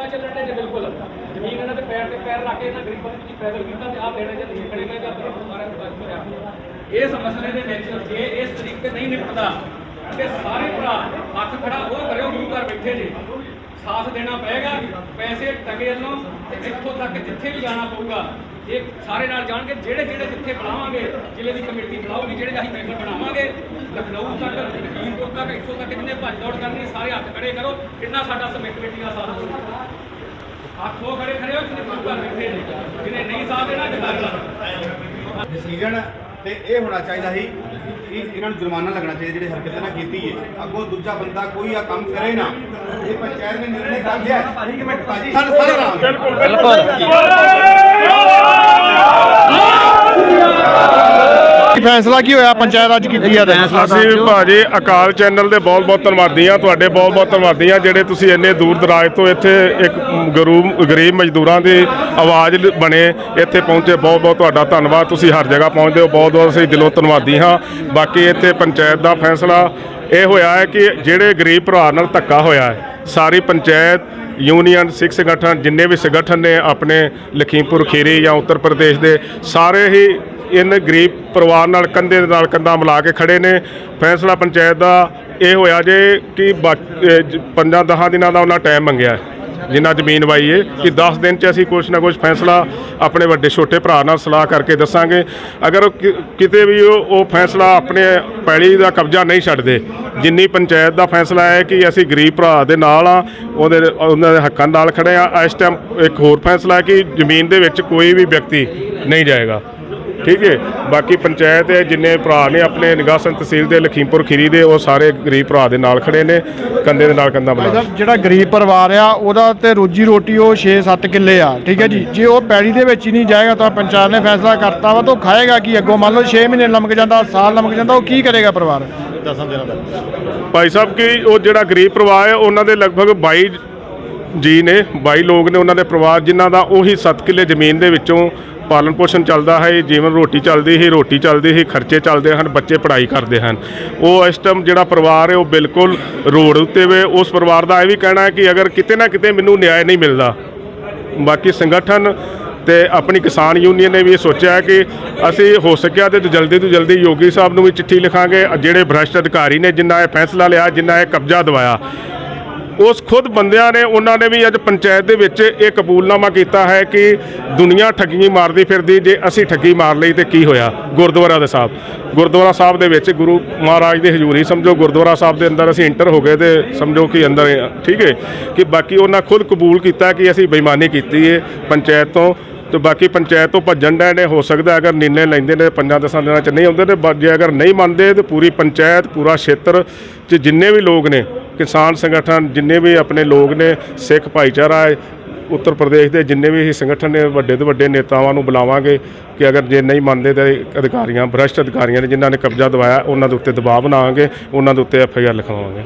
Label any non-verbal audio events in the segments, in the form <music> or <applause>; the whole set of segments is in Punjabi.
ਕਿੱਦਾਂ ਚੱਲਣ ਦੇ ਬਿਲਕੁਲ। ਜ਼ਮੀਨ ਇਹਨਾਂ ਦੇ ਪੈਰ ਤੇ ਪੈਰ ਰੱਖ ਕੇ ਇਹਨਾਂ ਗਰੀਬਾਂ ਨੂੰ ਤੁਸੀਂ ਪੈਦਲ ਕੀਤਾ ਤੇ ਆਹ ਦੇਣੇ ਜੇ ਤੁਸੀਂ ਖੜੇ ਨੇ ਜਾਂ ਸਾਰਿਆਂ ਨੂੰ ਦੱਸ ਰਿਹਾ ਇਸ ਮਸਲੇ ਦੇ ਵਿੱਚ ਜੇ ਇਸ ਤਰੀਕੇ ਨਹੀਂ ਨਿਪਟਦਾ ਤੇ ਸਾਰੇ ਭਰਾ ਹੱਥ ਖੜਾ ਉਹ ਕਰਿਓ ਗੁਰੂ ਘਰ ਬੈਠੇ ਜੇ। ਸਾਥ ਦੇਣਾ ਪਏਗਾ, ਪੈਸੇ ਟਕੇ ਵੱਲੋਂ ਤੇ ਇੱਥੋਂ ਤੱਕ ਜਿੱਥੇ ਵੀ ਜਾਣਾ ਪਊਗਾ ਇਹ ਸਾਰੇ ਨਾਲ ਜਾਣਗੇ ਜਿਹੜੇ ਜਿਹੜੇ ਜਿੱਥੇ ਬਣਾਵਾਂਗੇ ਜ਼ਿਲ੍ਹੇ ਦੀ ਕਮੇਟੀ ਬਣਾਉਗੀ ਜਿਹੜੇ ਅਸੀਂ ਮੈਂਬਰ ਬਣਾਵਾਂਗੇ ਲਖਨਊ ਤੱਕ ਲਖੀਮਪੁਰ ਤੱਕ ਇੱਥੋਂ ਤੱਕ ਜਿੰਨੇ ਭੱਜ ਦੌੜ ਕਰਨੀ ਸਾਰੇ ਹੱਥ ਖੜੇ ਕਰੋ ਕਿੰਨਾ ਸਾਡਾ ਸਮੇਤ ਕਮੇਟੀ ਦਾ ਸਾਥ ਹੋਊਗਾ ਹੱਥ ਉਹ ਖੜੇ ਖੜੇ ਹੋ ਜਿਹਨੇ ਗੁਰੂ ਘਰ ਬੈਠੇ ਨੇ ਜਿਹਨੇ ਨਹੀਂ ਸਾਥ ਦੇਣਾ ਜਦਾਰ ਡਿਸੀਜਨ ਤੇ ਇਹ ਹੋਣਾ ਚਾਹੀਦਾ ਸੀ ਕਿ ਇਹਨਾਂ ਨੂੰ ਜੁਰਮਾਨਾ ਲੱਗਣਾ ਚਾਹੀਦਾ ਜਿਹੜੇ ਹਰਕਤ ਇਹਨਾਂ ਕੀਤੀ ਹੈ। ਅੱਗੋਂ ਦੂਜਾ ਬੰਦਾ ਕੋਈ ਆ ਕੰਮ ਕਰੇ ਨਾ ਇਹ ਪੰਚਾਇਤ ਨੇ ਨਿਰਣੇ ਕਰ ਲਿਆ। ਭਾਜੀ ਕਿਵੇਂ ਭਾਜੀ। ਸਾਰਾ ਸਾਰਾ ਰਾਮ। ਕੀ ਫੈਸਲਾ ਕੀ ਹੋਇਆ? ਪੰਚਾਇਤ ਅੱਜ ਕੀਤੀ ਆ ਅਸੀਂ ਭਾਜੀ ਅਕਾਲ ਚੈਨਲ ਦੇ ਬਹੁਤ ਬਹੁਤ ਧੰਨਵਾਦੀ ਆ ਤੁਹਾਡੇ ਬਹੁਤ ਬਹੁਤ ਧੰਨਵਾਦੀ ਆ ਜਿਹੜੇ ਤੁਸੀਂ ਇੰਨੇ ਦੂਰ ਦਰਾਜ ਤੋਂ ਇੱਥੇ ਇੱਕ ਗਰੀਬ ਗਰੀਬ ਮਜ਼ਦੂਰਾਂ ਦੀ ਆਵਾਜ਼ ਬਣੇ, ਇੱਥੇ ਪਹੁੰਚੇ, ਬਹੁਤ ਬਹੁਤ ਤੁਹਾਡਾ ਧੰਨਵਾਦ, ਤੁਸੀਂ ਹਰ ਜਗ੍ਹਾ ਪਹੁੰਚਦੇ ਹੋ, ਬਹੁਤ ਬਹੁਤ ਅਸੀਂ ਦਿਲੋਂ ਧੰਨਵਾਦੀ ਹਾਂ। ਬਾਕੀ ਇੱਥੇ ਪੰਚਾਇਤ ਦਾ ਫੈਸਲਾ ਇਹ ਹੋਇਆ ਹੈ ਕਿ ਜਿਹੜੇ ਗਰੀਬ ਭਰਾ ਨਾਲ ਧੱਕਾ ਹੋਇਆ ਹੈ, ਸਾਰੀ ਪੰਚਾਇਤ ਯੂਨੀਅਨ, ਸਿੱਖ ਸੰਗਠਨ, ਜਿੰਨੇ ਵੀ ਸੰਗਠਨ ਨੇ ਆਪਣੇ ਲਖੀਮਪੁਰ, ਖੀਰੀ ਜਾਂ ਉੱਤਰ ਪ੍ਰਦੇਸ਼ ਦੇ, ਸਾਰੇ ਹੀ ਇਨ ਗਰੀਬ ਪਰਿਵਾਰ ਨਾਲ, ਕੰਧੇ ਦੇ ਨਾਲ, ਕੰਧਾ ਮਿਲਾ ਕੇ ਖੜੇ ਨੇ। ਫੈਸਲਾ ਪੰਚਾਇਤ ਦਾ ਇਹ ਹੋਇਆ ਜੇ ਕਿ ਬਾਕ- ਪੰਜਾਂ ਦਹਾਂ ਦਿਨਾਂ ਦਾ ਉਹਨਾਂ ਟਾਈਮ ਮੰਗਿਆ ਹੈ ਜਿੰਨਾ ਜ਼ਮੀਨ ਵਾਈ ਹੈ ਕਿ 10 ਦਿਨ ਚ ਅਸੀਂ ਕੁਛ ਨਾ ਕੁਛ ਫੈਸਲਾ ਆਪਣੇ ਵੱਡੇ ਛੋਟੇ ਭਰਾ ਨਾਲ ਸਲਾਹ ਕਰਕੇ ਦੱਸਾਂਗੇ। ਅਗਰ ਕਿ- ਕਿਤੇ ਵੀ ਉਹ ਉਹ ਫੈਸਲਾ ਆਪਣੇ ਪੈਲੀ ਦਾ ਕਬਜ਼ਾ ਨਹੀਂ ਛੱਡਦੇ, ਜਿੰਨੀ ਪੰਚਾਇਤ ਦਾ ਫੈਸਲਾ ਹੈ ਕਿ ਅਸੀਂ ਗਰੀਬ ਭਰਾ ਦੇ ਨਾਲ ਆ, ਉਹਦੇ, ਉਹਨਾਂ ਦੇ ਹੱਕਾਂ ਨਾਲ ਖੜੇ ਆ, ਇਸ ਟਾਈਮ ਇੱਕ ਹੋਰ ਫੈਸਲਾ ਹੈ ਕਿ ਜ਼ਮੀਨ ਦੇ ਵਿੱਚ ਕੋਈ ਵੀ ਵਿਅਕਤੀ ਨਹੀਂ ਜਾਏਗਾ। ਠੀਕ ਹੈ। ਬਾਕੀ ਪੰਚਾਇਤ ਦੇ ਜਿੰਨੇ ਭਰਾ ਨੇ ਆਪਣੇ ਨਿਗਾਸਨ ਤਹਿਸੀਲ ਦੇ ਲਖੀਮਪੁਰ ਖੀਰੀ ਦੇ ਉਹ ਸਾਰੇ ਗਰੀਬ ਭਰਾ ਦੇ ਨਾਲ ਖੜੇ ਨੇ ਕੰਧੇ ਦੇ ਨਾਲ ਕੰਧਾ ਮਿਲਾ ਕੇ। ਸਾਹਿਬ ਜਿਹੜਾ ਗਰੀਬ ਪਰਿਵਾਰ ਆ ਉਹਦਾ ਤੇ ਰੋਜੀ ਰੋਟੀ ਉਹ 6-7 ਕਿੱਲੇ ਆ ਠੀਕ ਹੈ ਜੀ। ਜੇ ਉਹ ਪੈੜੀ ਦੇ ਵਿੱਚ ਹੀ ਨਹੀਂ ਜਾਏਗਾ ਤਾਂ ਪੰਚਾਇਤ ਨੇ ਫੈਸਲਾ ਕਰਤਾ ਵਾ ਤਾਂ ਉਹ ਖਾਏਗਾ ਕੀ? ਅੱਗੋਂ ਮੰਨ ਲਓ 6 ਮਹੀਨੇ ਲੰਮਕ ਜਾਂਦਾ ਸਾਲ ਲੰਮਕ ਜਾਂਦਾ ਉਹ ਕੀ ਕਰੇਗਾ ਪਰਿਵਾਰ? ਭਾਈ ਸਾਹਿਬ ਕਿ ਉਹ ਜਿਹੜਾ ਗਰੀਬ ਪਰਿਵਾਰ ਹੈ ਉਹਨਾਂ ਦੇ ਲਗਭਗ 22 ਜੀ ਨੇ 22 ਲੋਕ ਨੇ ਉਹਨਾਂ ਦੇ ਪਰਿਵਾਰ ਜਿਨ੍ਹਾਂ ਦਾ ਉਹੀ 7 ਕਿੱਲੇ ਜ਼ਮੀਨ ਦੇ ਵਿੱਚੋਂ ਪਾਲਣ ਪੋਸ਼ਣ ਚੱਲਦਾ ਹੈ, ਜੀਵਨ ਰੋਟੀ ਚੱਲਦੀ ਹੀ ਰੋਟੀ ਚੱਲਦੀ ਹੀ ਖਰਚੇ ਚੱਲਦੇ ਹਨ, ਬੱਚੇ ਪੜ੍ਹਾਈ ਕਰਦੇ ਹਨ। ਉਹ ਇਸ ਟਾਈਮ ਜਿਹੜਾ ਪਰਿਵਾਰ ਹੈ, ਉਹ ਬਿਲਕੁਲ ਰੋਡ ਉੱਤੇ ਵੇ, ਉਸ ਪਰਿਵਾਰ ਦਾ ਇਹ ਵੀ ਕਹਿਣਾ ਹੈ ਕਿ ਅਗਰ ਕਿਤੇ ਨਾ ਕਿਤੇ ਮੈਨੂੰ ਨਿਆਂ ਨਹੀਂ ਮਿਲਦਾ। ਬਾਕੀ ਸੰਗਠਨ ਤੇ ਆਪਣੀ ਕਿਸਾਨ ਯੂਨੀਅਨ ਨੇ ਵੀ ਇਹ ਸੋਚਿਆ ਹੈ ਕਿ ਅਸੀਂ ਹੋ ਸਕਿਆ ਤੇ ਜਲਦੀ ਤੋਂ ਜਲਦੀ ਯੋਗੀ ਸਾਹਿਬ ਨੂੰ ਵੀ ਚਿੱਠੀ ਲਿਖਾਂਗੇ, ਜਿਹੜੇ ਭ੍ਰਸ਼ਟ ਅਧਿਕਾਰੀ ਨੇ ਜਿਨ੍ਹਾਂ ਇਹ ਫੈਸਲਾ ਲਿਆ, ਜਿਨ੍ਹਾਂ ਇਹ ਕਬਜ਼ਾ ਦਵਾਇਆ। ਉਸ ਖੁਦ ਬੰਦਿਆਂ ਨੇ, ਉਹਨਾਂ ਨੇ ਵੀ ਅੱਜ ਪੰਚਾਇਤ ਦੇ ਵਿੱਚ ਇਹ ਕਬੂਲਨਾਮਾ ਕੀਤਾ ਹੈ ਕਿ ਦੁਨੀਆ ਠੱਗੀ ਮਾਰਦੀ ਫਿਰਦੀ, ਜੇ ਅਸੀਂ ਠੱਗੀ ਮਾਰ ਲਈ ਤੇ ਕੀ ਹੋਇਆ? ਗੁਰਦੁਆਰਾ ਦੇ ਸਾਹਿਬ। ਗੁਰਦੁਆਰਾ ਸਾਹਿਬ ਦੇ ਵਿੱਚ ਗੁਰੂ ਮਹਾਰਾਜ ਦੀ ਹਜ਼ੂਰੀ, ਸਮਝੋ ਗੁਰਦੁਆਰਾ ਸਾਹਿਬ ਦੇ ਅੰਦਰ ਅਸੀਂ ਇੰਟਰ ਹੋ ਗਏ ਤੇ ਸਮਝੋ ਕਿ ਅੰਦਰ ਠੀਕ ਹੈ? ਕਿ ਬਾਕੀ ਉਹਨਾਂ ਖੁਦ ਕਬੂਲ ਕੀਤਾ ਕਿ ਅਸੀਂ ਬੇਈਮਾਨੀ ਕੀਤੀ ਹੈ ਪੰਚਾਇਤ ਤੋਂ ਤੇ ਬਾਕੀ ਪੰਚਾਇਤ ਤੋਂ ਭੱਜਣ ਡੈ ਨੇ ਹੋ ਸਕਦਾ ਅਗਰ ਨਿਰਣੇ ਲੈਂਦੇ ਨੇ ਪੰਜਾਂ ਦਸਾਂ ਦਿਨਾਂ ਚ ਨਹੀਂ ਆਉਂਦੇ ਤੇ ਬ- ਜੇ ਅਗਰ ਨਹੀਂ ਮੰਨਦੇ ਤੇ ਪੂਰੀ ਪੰਚਾਇਤ, ਪੂਰਾ ਖੇਤਰ ਚ ਜਿੰਨੇ ਵੀ ਲੋਕ ਨੇ ਕਿਸਾਨ ਸੰਗਠਨ ਜਿੰਨੇ ਵੀ ਆਪਣੇ ਲੋਕ ਨੇ ਸਿੱਖ ਭਾਈਚਾਰਾ ਹੈ ਉੱਤਰ ਪ੍ਰਦੇਸ਼ ਦੇ ਜਿੰਨੇ ਵੀ ਇਹ ਸੰਗਠਨ ਨੇ ਵੱਡੇ ਤੋਂ ਵੱਡੇ ਨੇਤਾਵਾਂ ਨੂੰ ਬੁਲਾਵਾਂਗੇ ਕਿ ਅਗਰ ਜੇ ਨਹੀਂ ਮੰਨਦੇ ਤੇ ਅਧਿਕਾਰੀਆਂ ਭ੍ਰਸ਼ਟ ਅਧਿਕਾਰੀਆਂ ਨੇ ਜਿਨ੍ਹਾਂ ਨੇ ਕਬਜ਼ਾ ਦਵਾਇਆ ਉਹਨਾਂ ਦੇ ਉੱਤੇ ਦਬਾਅ ਬਣਾਵਾਂਗੇ ਉਹਨਾਂ ਦੇ ਉੱਤੇ ਐਫ ਆਈ ਆਰ ਲਿਖਵਾਵਾਂਗੇ।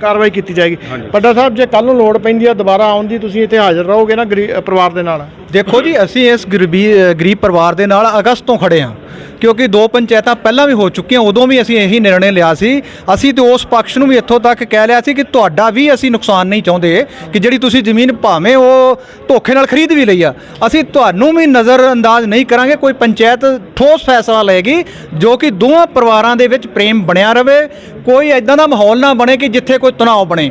ਕਾਰਵਾਈ ਕੀਤੀ ਜਾਏਗੀ। ਪੱਡਾ ਸਾਹਿਬ ਜੇ ਕੱਲ ਨੂੰ ਲੋੜ ਪੈਂਦੀ ਆ ਦੁਬਾਰਾ ਆਉਣ ਦੀ ਤੁਸੀਂ ਇੱਥੇ ਹਾਜ਼ਰ ਰਹੋਗੇ ਨਾ ਪਰਿਵਾਰ ਦੇ ਨਾਲ। ਦੇਖੋ ਜੀ, ਅਸੀਂ ਇਸ ਗਰੀਬੀ ਗਰੀਬ ਪਰਿਵਾਰ ਦੇ ਨਾਲ ਅਗਸਤ ਤੋਂ ਖੜੇ ਹਾਂ, ਕਿਉਂਕਿ ਦੋ ਪੰਚਾਇਤਾਂ ਪਹਿਲਾਂ ਵੀ ਹੋ ਚੁੱਕੀਆਂ, ਉਦੋਂ ਵੀ ਅਸੀਂ ਇਹੀ ਨਿਰਣੇ ਲਿਆ ਸੀ। ਅਸੀਂ ਤੇ ਉਸ ਪਕਸ਼ ਨੂੰ ਵੀ ਇੱਥੋਂ ਤੱਕ ਕਹਿ ਲਿਆ ਸੀ ਕਿ ਤੁਹਾਡਾ ਵੀ ਅਸੀਂ ਨੁਕਸਾਨ ਨਹੀਂ ਚਾਹੁੰਦੇ, ਕਿ ਜਿਹੜੀ ਤੁਸੀਂ ਜ਼ਮੀਨ ਭਾਵੇਂ ਉਹ ਧੋਖੇ ਨਾਲ ਖਰੀਦ ਵੀ ਲਈ ਆ, ਅਸੀਂ ਤੁਹਾਨੂੰ ਵੀ ਨਜ਼ਰ ਅੰਦਾਜ਼ ਨਹੀਂ ਕਰਾਂਗੇ, ਕੋਈ ਪੰਚਾਇਤ ਠੋਸ ਫੈਸਲਾ ਲਏਗੀ, ਜੋ ਕਿ ਦੋਵਾਂ ਪਰਿਵਾਰਾਂ ਦੇ ਵਿੱਚ ਪ੍ਰੇਮ ਬਣਿਆ ਰਵੇ, ਕੋਈ ਐਦਾਂ ਦਾ ਮਾਹੌਲ ਨਾ ਬਣੇ ਕਿ ਜਿੱਥੇ ਕੋਈ ਤਣਾਅ ਬਣੇ।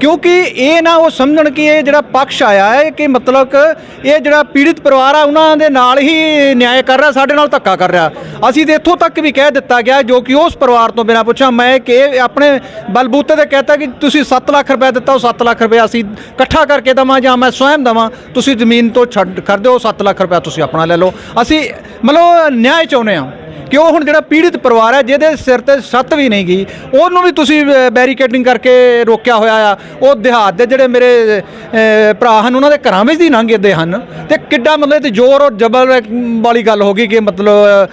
ਕਿਉਂਕਿ ਇਹ ਨਾ ਉਹ ਸਮਝਣ ਕਿ ਇਹ ਜਿਹੜਾ ਪਕਸ਼ ਆਇਆ ਹੈ, ਕਿ ਮਤਲਬ ਕਿ ਇਹ ਜਿਹੜਾ ਪੀੜਿਤ ਪਰਿਵਾਰ ਆ, ਉਹਨਾਂ ਦੇ ਨਾਲ ਹੀ ਨਿਆਂ ਕਰ ਰਿਹਾ, ਸਾਡੇ ਨਾਲ ਧੱਕਾ ਕਰ ਰਿਹਾ। ਅਸੀਂ ਤੇ ਇੱਥੋਂ ਤੱਕ ਵੀ ਕਹਿ ਦਿੱਤਾ ਗਿਆ ਜੋ ਕਿ ਉਸ ਪਰਿਵਾਰ ਤੋਂ ਬਿਨਾਂ ਪੁੱਛਾਂ ਮੈਂ ਕਿ ਆਪਣੇ ਬਲਬੂਤੇ ਤੇ ਕਹਤਾ ਕਿ ਤੁਸੀਂ 7 ਲੱਖ ਰੁਪਏ ਦਿੱਤਾ, ਉਹ 7 ਲੱਖ ਰੁਪਏ ਅਸੀਂ ਇਕੱਠਾ ਕਰਕੇ ਦਵਾਂ ਜਾਂ ਮੈਂ ਸਵੈਮ ਦਵਾਂ, ਤੁਸੀਂ ਜ਼ਮੀਨ ਤੋਂ ਛੱਡ, ਕਰ ਦਿਓ 7 ਲੱਖ ਰੁਪਏ ਤੁਸੀਂ ਆਪਣਾ ਲੈ ਲਓ। ਅਸੀਂ ਮਤਲਬ ਨਿਆਂ ਚਾਹੁੰਦੇ ਹਾਂ। ਕਿ ਉਹ ਹੁਣ ਜਿਹੜਾ ਪੀੜਿਤ ਪਰਿਵਾਰ ਹੈ, ਜਿਹਦੇ ਸਿਰ ਤੇ ਛੱਤ ਵੀ ਨਹੀਂ ਗਈ, ਉਹਨੂੰ ਵੀ ਤੁਸੀਂ ਬੈਰੀਕੇਡਿੰਗ ਕਰਕੇ ਰੋਕਿਆ ਹੋਇਆ ਆ। ਉਹ ਦਿਹਾਤ ਦੇ ਜਿਹੜੇ ਮੇਰੇ ਭਰਾ ਹਨ, ਉਹਨਾਂ ਦੇ ਘਰਾਂ ਵਿੱਚ ਹੀ ਲੰਘਦੇ ਹਨ। ਤੇ ਕਿੱਡਾ ਮਤਲਬ ਤੇ ਜ਼ੋਰ ਔਰ ਜ਼ਬਰ ਵਾਲੀ ਗੱਲ ਹੋ ਗਈ ਕਿ ਮਤਲਬ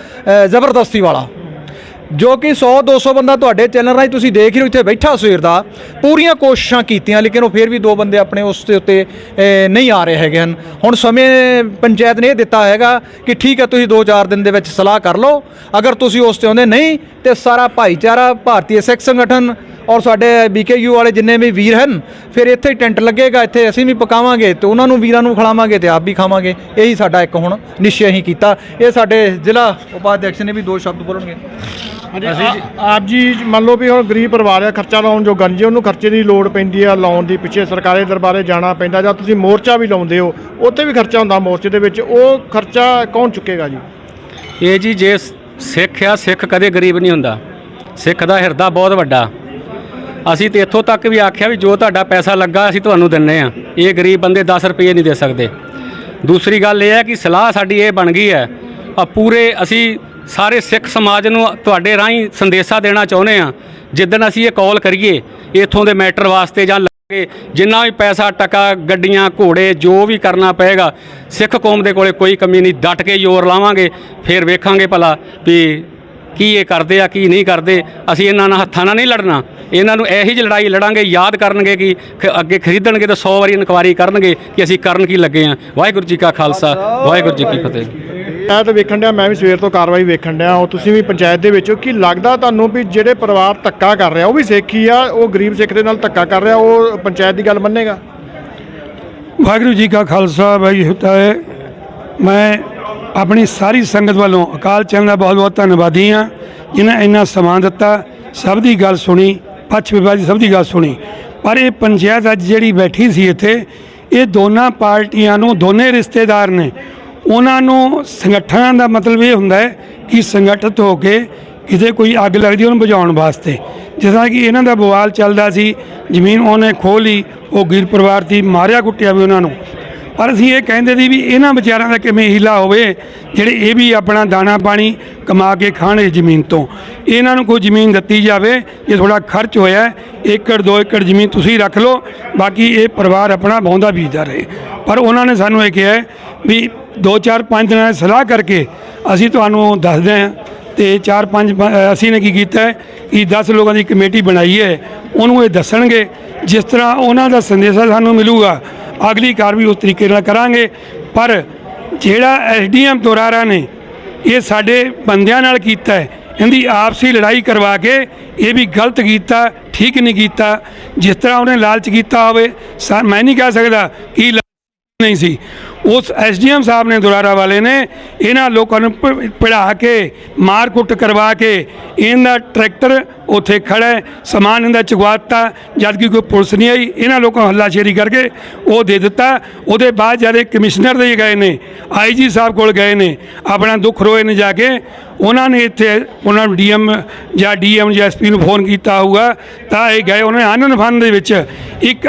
ਜ਼ਬਰਦਸਤੀ ਵਾਲਾ। ਜੋ ਕਿ 100 200 ਬੰਦਾ ਤੁਹਾਡੇ ਚੈਨਲ ਰਾਹੀਂ ਤੁਸੀਂ ਦੇਖ ਰਹੇ ਹੋ, ਇੱਥੇ ਬੈਠਾ ਸਵੇਰ ਦਾ। ਪੂਰੀਆਂ ਕੋਸ਼ਿਸ਼ਾਂ ਕੀਤੀਆਂ, ਲੇਕਿਨ ਉਹ ਫਿਰ ਵੀ ਦੋ ਬੰਦੇ ਆਪਣੇ ਉਸ ਦੇ ਉੱਤੇ ਨਹੀਂ ਆ ਰਹੇ ਹੈਗੇ ਹਨ। ਹੁਣ ਸਮੇਂ, ਪੰਚਾਇਤ ਨੇ ਇਹ ਦਿੱਤਾ ਹੈਗਾ ਕਿ ਠੀਕ ਹੈ, ਤੁਸੀਂ 2-4 ਦਿਨ ਦੇ ਵਿੱਚ ਸਲਾਹ ਕਰ ਲਓ। ਅਗਰ ਤੁਸੀਂ ਉਸ ਤੇ ਆਉਂਦੇ ਨਹੀਂ, ਤੇ ਸਾਰਾ ਭਾਈਚਾਰਾ, ਭਾਰਤੀ ਸਿੱਖ ਸੰਗਠਨ ਔਰ ਸਾਡੇ ਬੀਕੇਯੂ ਵਾਲੇ ਜਿੰਨੇ ਵੀ ਵੀਰ ਹਨ ਫਿਰ ਇੱਥੇ ਹੀ ਟੈਂਟ ਲੱਗੇਗਾ ਇੱਥੇ ਅਸੀਂ ਵੀ ਪਕਾਵਾਂਗੇ ਤੇ ਉਹਨਾਂ ਨੂੰ ਵੀਰਾਂ ਨੂੰ ਖਿਲਾਵਾਂਗੇ ਤੇ ਆਪ ਵੀ ਖਾਵਾਂਗੇ। ਇਹੀ ਸਾਡਾ ਇੱਕ ਹੁਣ ਨਿਸ਼ਚੈ ਹੀ ਕੀਤਾ। ਇਹ ਸਾਡੇ ਜ਼ਿਲ੍ਹਾ ਉਪਾਧਿਅਕਸ਼ ਨੇ ਵੀ ਦੋ ਸ਼ਬਦ ਬੋਲਣਗੇ। ਆਪ ਜੀ ਮੰਨ ਲਓ ਵੀ ਹੁਣ ਗਰੀਬ ਪਰਿਵਾਰ ਆ ਖਰਚਾ ਲਾਉਣ ਜੋ ਗੰਜੇ ਉਹਨੂੰ ਖਰਚੇ ਦੀ ਲੋੜ ਪੈਂਦੀ ਆ ਲਾਉਣ ਦੀ ਪਿੱਛੇ ਸਰਕਾਰੀ ਦਰਬਾਰੇ ਜਾਣਾ ਪੈਂਦਾ ਜਾਂ ਤੁਸੀਂ ਮੋਰਚਾ ਵੀ ਲਾਉਂਦੇ ਹੋ ਉੱਥੇ ਵੀ ਖਰਚਾ ਹੁੰਦਾ ਮੋਰਚੇ ਦੇ ਵਿੱਚ ਉਹ ਖਰਚਾ ਕੌਣ ਚੁੱਕੇਗਾ ਜੀ? ਇਹ ਜੀ ਜੇ ਸਿੱਖ ਆ ਸਿੱਖ ਕਦੇ ਗਰੀਬ ਨਹੀਂ ਹੁੰਦਾ। ਸਿੱਖ ਦਾ ਹਿਰਦਾ ਬਹੁਤ ਵੱਡਾ। ਅਸੀਂ ਤੇ ਇੱਥੋਂ ਤੱਕ ਵੀ ਆਖਿਆ ਵੀ ਜੋ ਤੁਹਾਡਾ ਪੈਸਾ ਲੱਗਾ ਅਸੀਂ ਤੁਹਾਨੂੰ ਦਿੰਨੇ ਆ। ਇਹ ਗਰੀਬ ਬੰਦੇ 10 ਰੁਪਏ ਨਹੀਂ ਦੇ ਸਕਦੇ। ਦੂਸਰੀ ਗੱਲ ਇਹ ਹੈ ਕਿ ਸਲਾਹ ਸਾਡੀ ਇਹ ਬਣ ਗਈ ਹੈ, ਆ ਪੂਰੇ ਅਸੀਂ ਸਾਰੇ ਸਿੱਖ ਸਮਾਜ ਨੂੰ ਤੁਹਾਡੇ ਰਾਹੀਂ ਸੰਦੇਸ਼ਾ ਦੇਣਾ ਚਾਹੁੰਦੇ ਆ ਜਿੱਦਣ ਅਸੀਂ ਇਹ ਕਾਲ ਕਰੀਏ, ਇੱਥੋਂ ਦੇ ਮੈਟਰ ਵਾਸਤੇ ਜਾਂ ਕਿ ਜਿੰਨਾ ਵੀ ਪੈਸਾ ਟਕਾ, ਗੱਡੀਆਂ, ਘੋੜੇ, ਜੋ ਵੀ ਕਰਨਾ ਪਏਗਾ, ਸਿੱਖ ਕੌਮ ਦੇ ਕੋਲੇ ਕੋਈ ਕਮੀ ਨਹੀਂ। ਡਟ ਕੇ ਜ਼ੋਰ ਲਾਵਾਂਗੇ, ਫਿਰ ਵੇਖਾਂਗੇ ਭਲਾ ਵੀ ਕੀ ਇਹ ਕਰਦੇ ਆ ਕੀ ਨਹੀਂ ਕਰਦੇ ਅਸੀਂ ਇਹਨਾਂ ਨਾਲ ਹੱਥਾਂ ਨਾਲ ਨਹੀਂ ਲੜਨਾ। ਇਹਨਾਂ ਨੂੰ ਇਹੀ ਜਿਹੀ ਲੜਾਈ ਲੜਾਂਗੇ ਯਾਦ ਕਰਨਗੇ ਕਿ ਅੱਗੇ ਖਰੀਦਣਗੇ ਤਾਂ 100 ਵਾਰੀ ਇਨਕੁਆਰੀ ਕਰਨਗੇ ਕਿ ਅਸੀਂ ਕਰਨ ਕੀ ਲੱਗੇ ਆ। ਵਾਹਿਗੁਰੂ ਜੀ ਕਾ ਖਾਲਸਾ ਵਾਹਿਗੁਰੂ ਜੀ ਕੀ ਫਤਿਹ। ਮੈਂ ਤਾਂ ਵੇਖਣ ਡਿਆ ਮੈਂ ਵੀ ਸਵੇਰ ਤੋਂ ਕਾਰਵਾਈ ਵੇਖਣ ਡਿਆ ਉਹ ਤੁਸੀਂ ਵੀ ਪੰਚਾਇਤ ਦੇ ਵਿੱਚ ਕੀ ਲੱਗਦਾ ਤੁਹਾਨੂੰ ਵੀ ਜਿਹੜੇ ਪਰਿਵਾਰ ਧੱਕਾ ਕਰ ਰਿਹਾ ਉਹ ਵੀ ਸਿੱਖ ਹੀ ਆ ਉਹ ਗਰੀਬ ਸਿੱਖ ਦੇ ਨਾਲ ਧੱਕਾ ਕਰ ਰਿਹਾ ਉਹ ਪੰਚਾਇਤ ਦੀ ਗੱਲ ਮੰਨੇਗਾ? ਵਾਹਿਗੁਰੂ ਜੀ ਕਾ ਖਾਲਸਾ ਕੀ ਫਤਿਹ। ਮੈਂ ਆਪਣੀ ਸਾਰੀ ਸੰਗਤ ਵੱਲੋਂ ਅਕਾਲ ਚੰਦ ਦਾ ਬਹੁਤ ਬਹੁਤ ਧੰਨਵਾਦੀ ਹਾਂ। ਜਿਨ੍ਹਾਂ ਇੰਨਾ ਸਮਾਂ ਦਿੱਤਾ, ਸਭ ਦੀ ਗੱਲ ਸੁਣੀ, ਪੱਛ ਵਿਭਾਜੀ ਸਭ ਦੀ ਗੱਲ ਸੁਣੀ। ਪਰ ਇਹ ਪੰਚਾਇਤ ਅੱਜ ਜਿਹੜੀ ਬੈਠੀ ਸੀ ਇੱਥੇ, ਇਹ ਦੋਨਾਂ ਪਾਰਟੀਆਂ ਨੂੰ, ਦੋਨੇ ਰਿਸ਼ਤੇਦਾਰ ਨੇ, ਉਹਨਾਂ ਨੂੰ ਸੰਗਠਨਾਂ ਦਾ ਮਤਲਬ ਇਹ ਹੁੰਦਾ ਹੈ ਕਿ ਸੰਗਠਿਤ ਹੋ ਕੇ ਕਿਤੇ ਕੋਈ ਅੱਗ ਲੱਗਦੀ, ਉਹਨੂੰ ਬੁਝਾਉਣ ਵਾਸਤੇ। ਜਿਸ ਤਰ੍ਹਾਂ ਕਿ ਇਹਨਾਂ ਦਾ ਬਵਾਲ ਚੱਲਦਾ ਸੀ, ਜ਼ਮੀਨ ਉਹਨੇ ਖੋਹ ਲਈ, ਉਹ ਗੀਰ ਪਰਿਵਾਰ ਦੀ ਮਾਰਿਆ ਕੁੱਟਿਆ ਵੀ ਉਹਨਾਂ ਨੂੰ। ਪਰ ਅਸੀਂ ਇਹ ਕਹਿੰਦੇ ਸੀ ਵੀ ਇਹਨਾਂ ਵਿਚਾਰਾਂ ਦਾ ਕਿਵੇਂ ਹੀਲਾ ਹੋਵੇ, ਜਿਹੜੇ ਇਹ ਵੀ ਆਪਣਾ ਦਾਣਾ ਪਾਣੀ ਕਮਾ ਕੇ ਖਾਣ ਇਸ ਜ਼ਮੀਨ ਤੋਂ। ਇਹਨਾਂ ਨੂੰ ਕੋਈ ਜ਼ਮੀਨ ਦਿੱਤੀ ਜਾਵੇ, ਇਹ ਥੋੜਾ ਖਰਚ ਹੋਇਆ, ਏਕੜ, ਦੋ ਏਕੜ ਜ਼ਮੀਨ ਤੁਸੀਂ ਰੱਖ ਲਓ, ਬਾਕੀ ਇਹ ਪਰਿਵਾਰ ਆਪਣਾ ਬੌਂਦਾ ਬੀਜਦਾ ਰਹੇ। ਪਰ ਉਹਨਾਂ ਨੇ ਸਾਨੂੰ ਇਹ ਕਿਹਾ ਵੀ ਦੋ ਚਾਰ ਪੰਜ ਦਿਨਾਂ ਦੀ ਸਲਾਹ ਕਰਕੇ ਅਸੀਂ ਤੁਹਾਨੂੰ ਦੱਸਦੇ ਹਾਂ ਤੇ ਚਾਰ ਪੰਜ ਅਸੀਂ ਨੇ ਕੀ ਕੀਤਾ ਕਿ 10 ਲੋਕਾਂ ਦੀ ਕਮੇਟੀ ਬਣਾਈ ਹੈ, ਉਹਨੂੰ ਇਹ ਦੱਸਣਗੇ, ਜਿਸ ਤਰ੍ਹਾਂ ਉਹਨਾਂ ਦਾ ਸੰਦੇਸ਼ਾ ਸਾਨੂੰ ਮਿਲੂਗਾ, ਅਗਲੀ ਕਾਰਵਾਈ ਉਸ ਤਰੀਕੇ ਨਾਲ ਕਰਾਂਗੇ। ਪਰ ਜਿਹੜਾ ਐਸਡੀਐਮ ਦੁਰਾਰਾ ਨੇ ਇਹ ਸਾਡੇ ਬੰਦਿਆਂ ਨਾਲ ਕੀਤਾ ਹੈ, ਇਹਦੀ ਆਪਸੀ ਲੜਾਈ ਕਰਵਾ ਕੇ ਇਹ ਵੀ ਗਲਤ ਕੀਤਾ, ਠੀਕ ਨਹੀਂ ਕੀਤਾ, ਜਿਸ ਤਰ੍ਹਾਂ ਉਹਨੇ ਲਾਲਚ ਕੀਤਾ ਹੋਵੇ, ਸਾ- ਮੈਂ ਨਹੀਂ ਕਹਿ ਸਕਦਾ ਕਿ ਨਹੀਂ ਸੀ। ਉਸ ਐਸਡੀਐਮ ਸਾਹਿਬ ਨੇ, ਦੁਰਾਰਾ ਵਾਲੇ ਨੇ, ਇਹਨਾਂ ਲੋਕਾਂ ਨੂੰ ਪ- ਪੜ੍ਹਾ ਕੇ ਮਾਰ ਕੁੱਟ ਕਰਵਾ ਕੇ ਇਹਦਾ ਟਰੈਕਟਰ ਉੱਥੇ ਖੜਾ ਹੈ ਸਮਾਨ ਇਹਦਾ ਚੁਕਵਾਤਾ ਜਦ ਕਿ ਕੋਈ ਪੁਲਿਸ ਨਹੀਂ ਆਈ, ਇਹਨਾਂ ਲੋਕਾਂ ਹੱਲਾਸ਼ੇਰੀ ਕਰਕੇ ਉਹ ਦੇ ਦਿੱਤਾ। ਉਹਦੇ ਬਾਅਦ ਜਦ ਕਮਿਸ਼ਨਰ ਦੇ ਗਏ ਨੇ ਆਈਜੀ ਸਾਹਿਬ ਕੋਲ ਗਏ ਨੇ, ਆਪਣਾ ਦੁੱਖ ਰੋਏ ਨੇ ਜਾ ਕੇ ਉਹਨਾਂ ਨੇ ਇੱਥੇ ਉਹਨਾਂ ਨੂੰ ਡੀਐਮ ਜਾਂ ਡੀਐਮ ਜਾਂ ਐਸਪੀ ਨੂੰ ਫੋਨ ਕੀਤਾ ਹੋਊਗਾ, ਤਾਂ ਇਹ ਗਏ, ਉਹਨਾਂ ਨੇ ਆਨੰਦ ਫੰਡ ਦੇ ਵਿੱਚ ਇੱਕ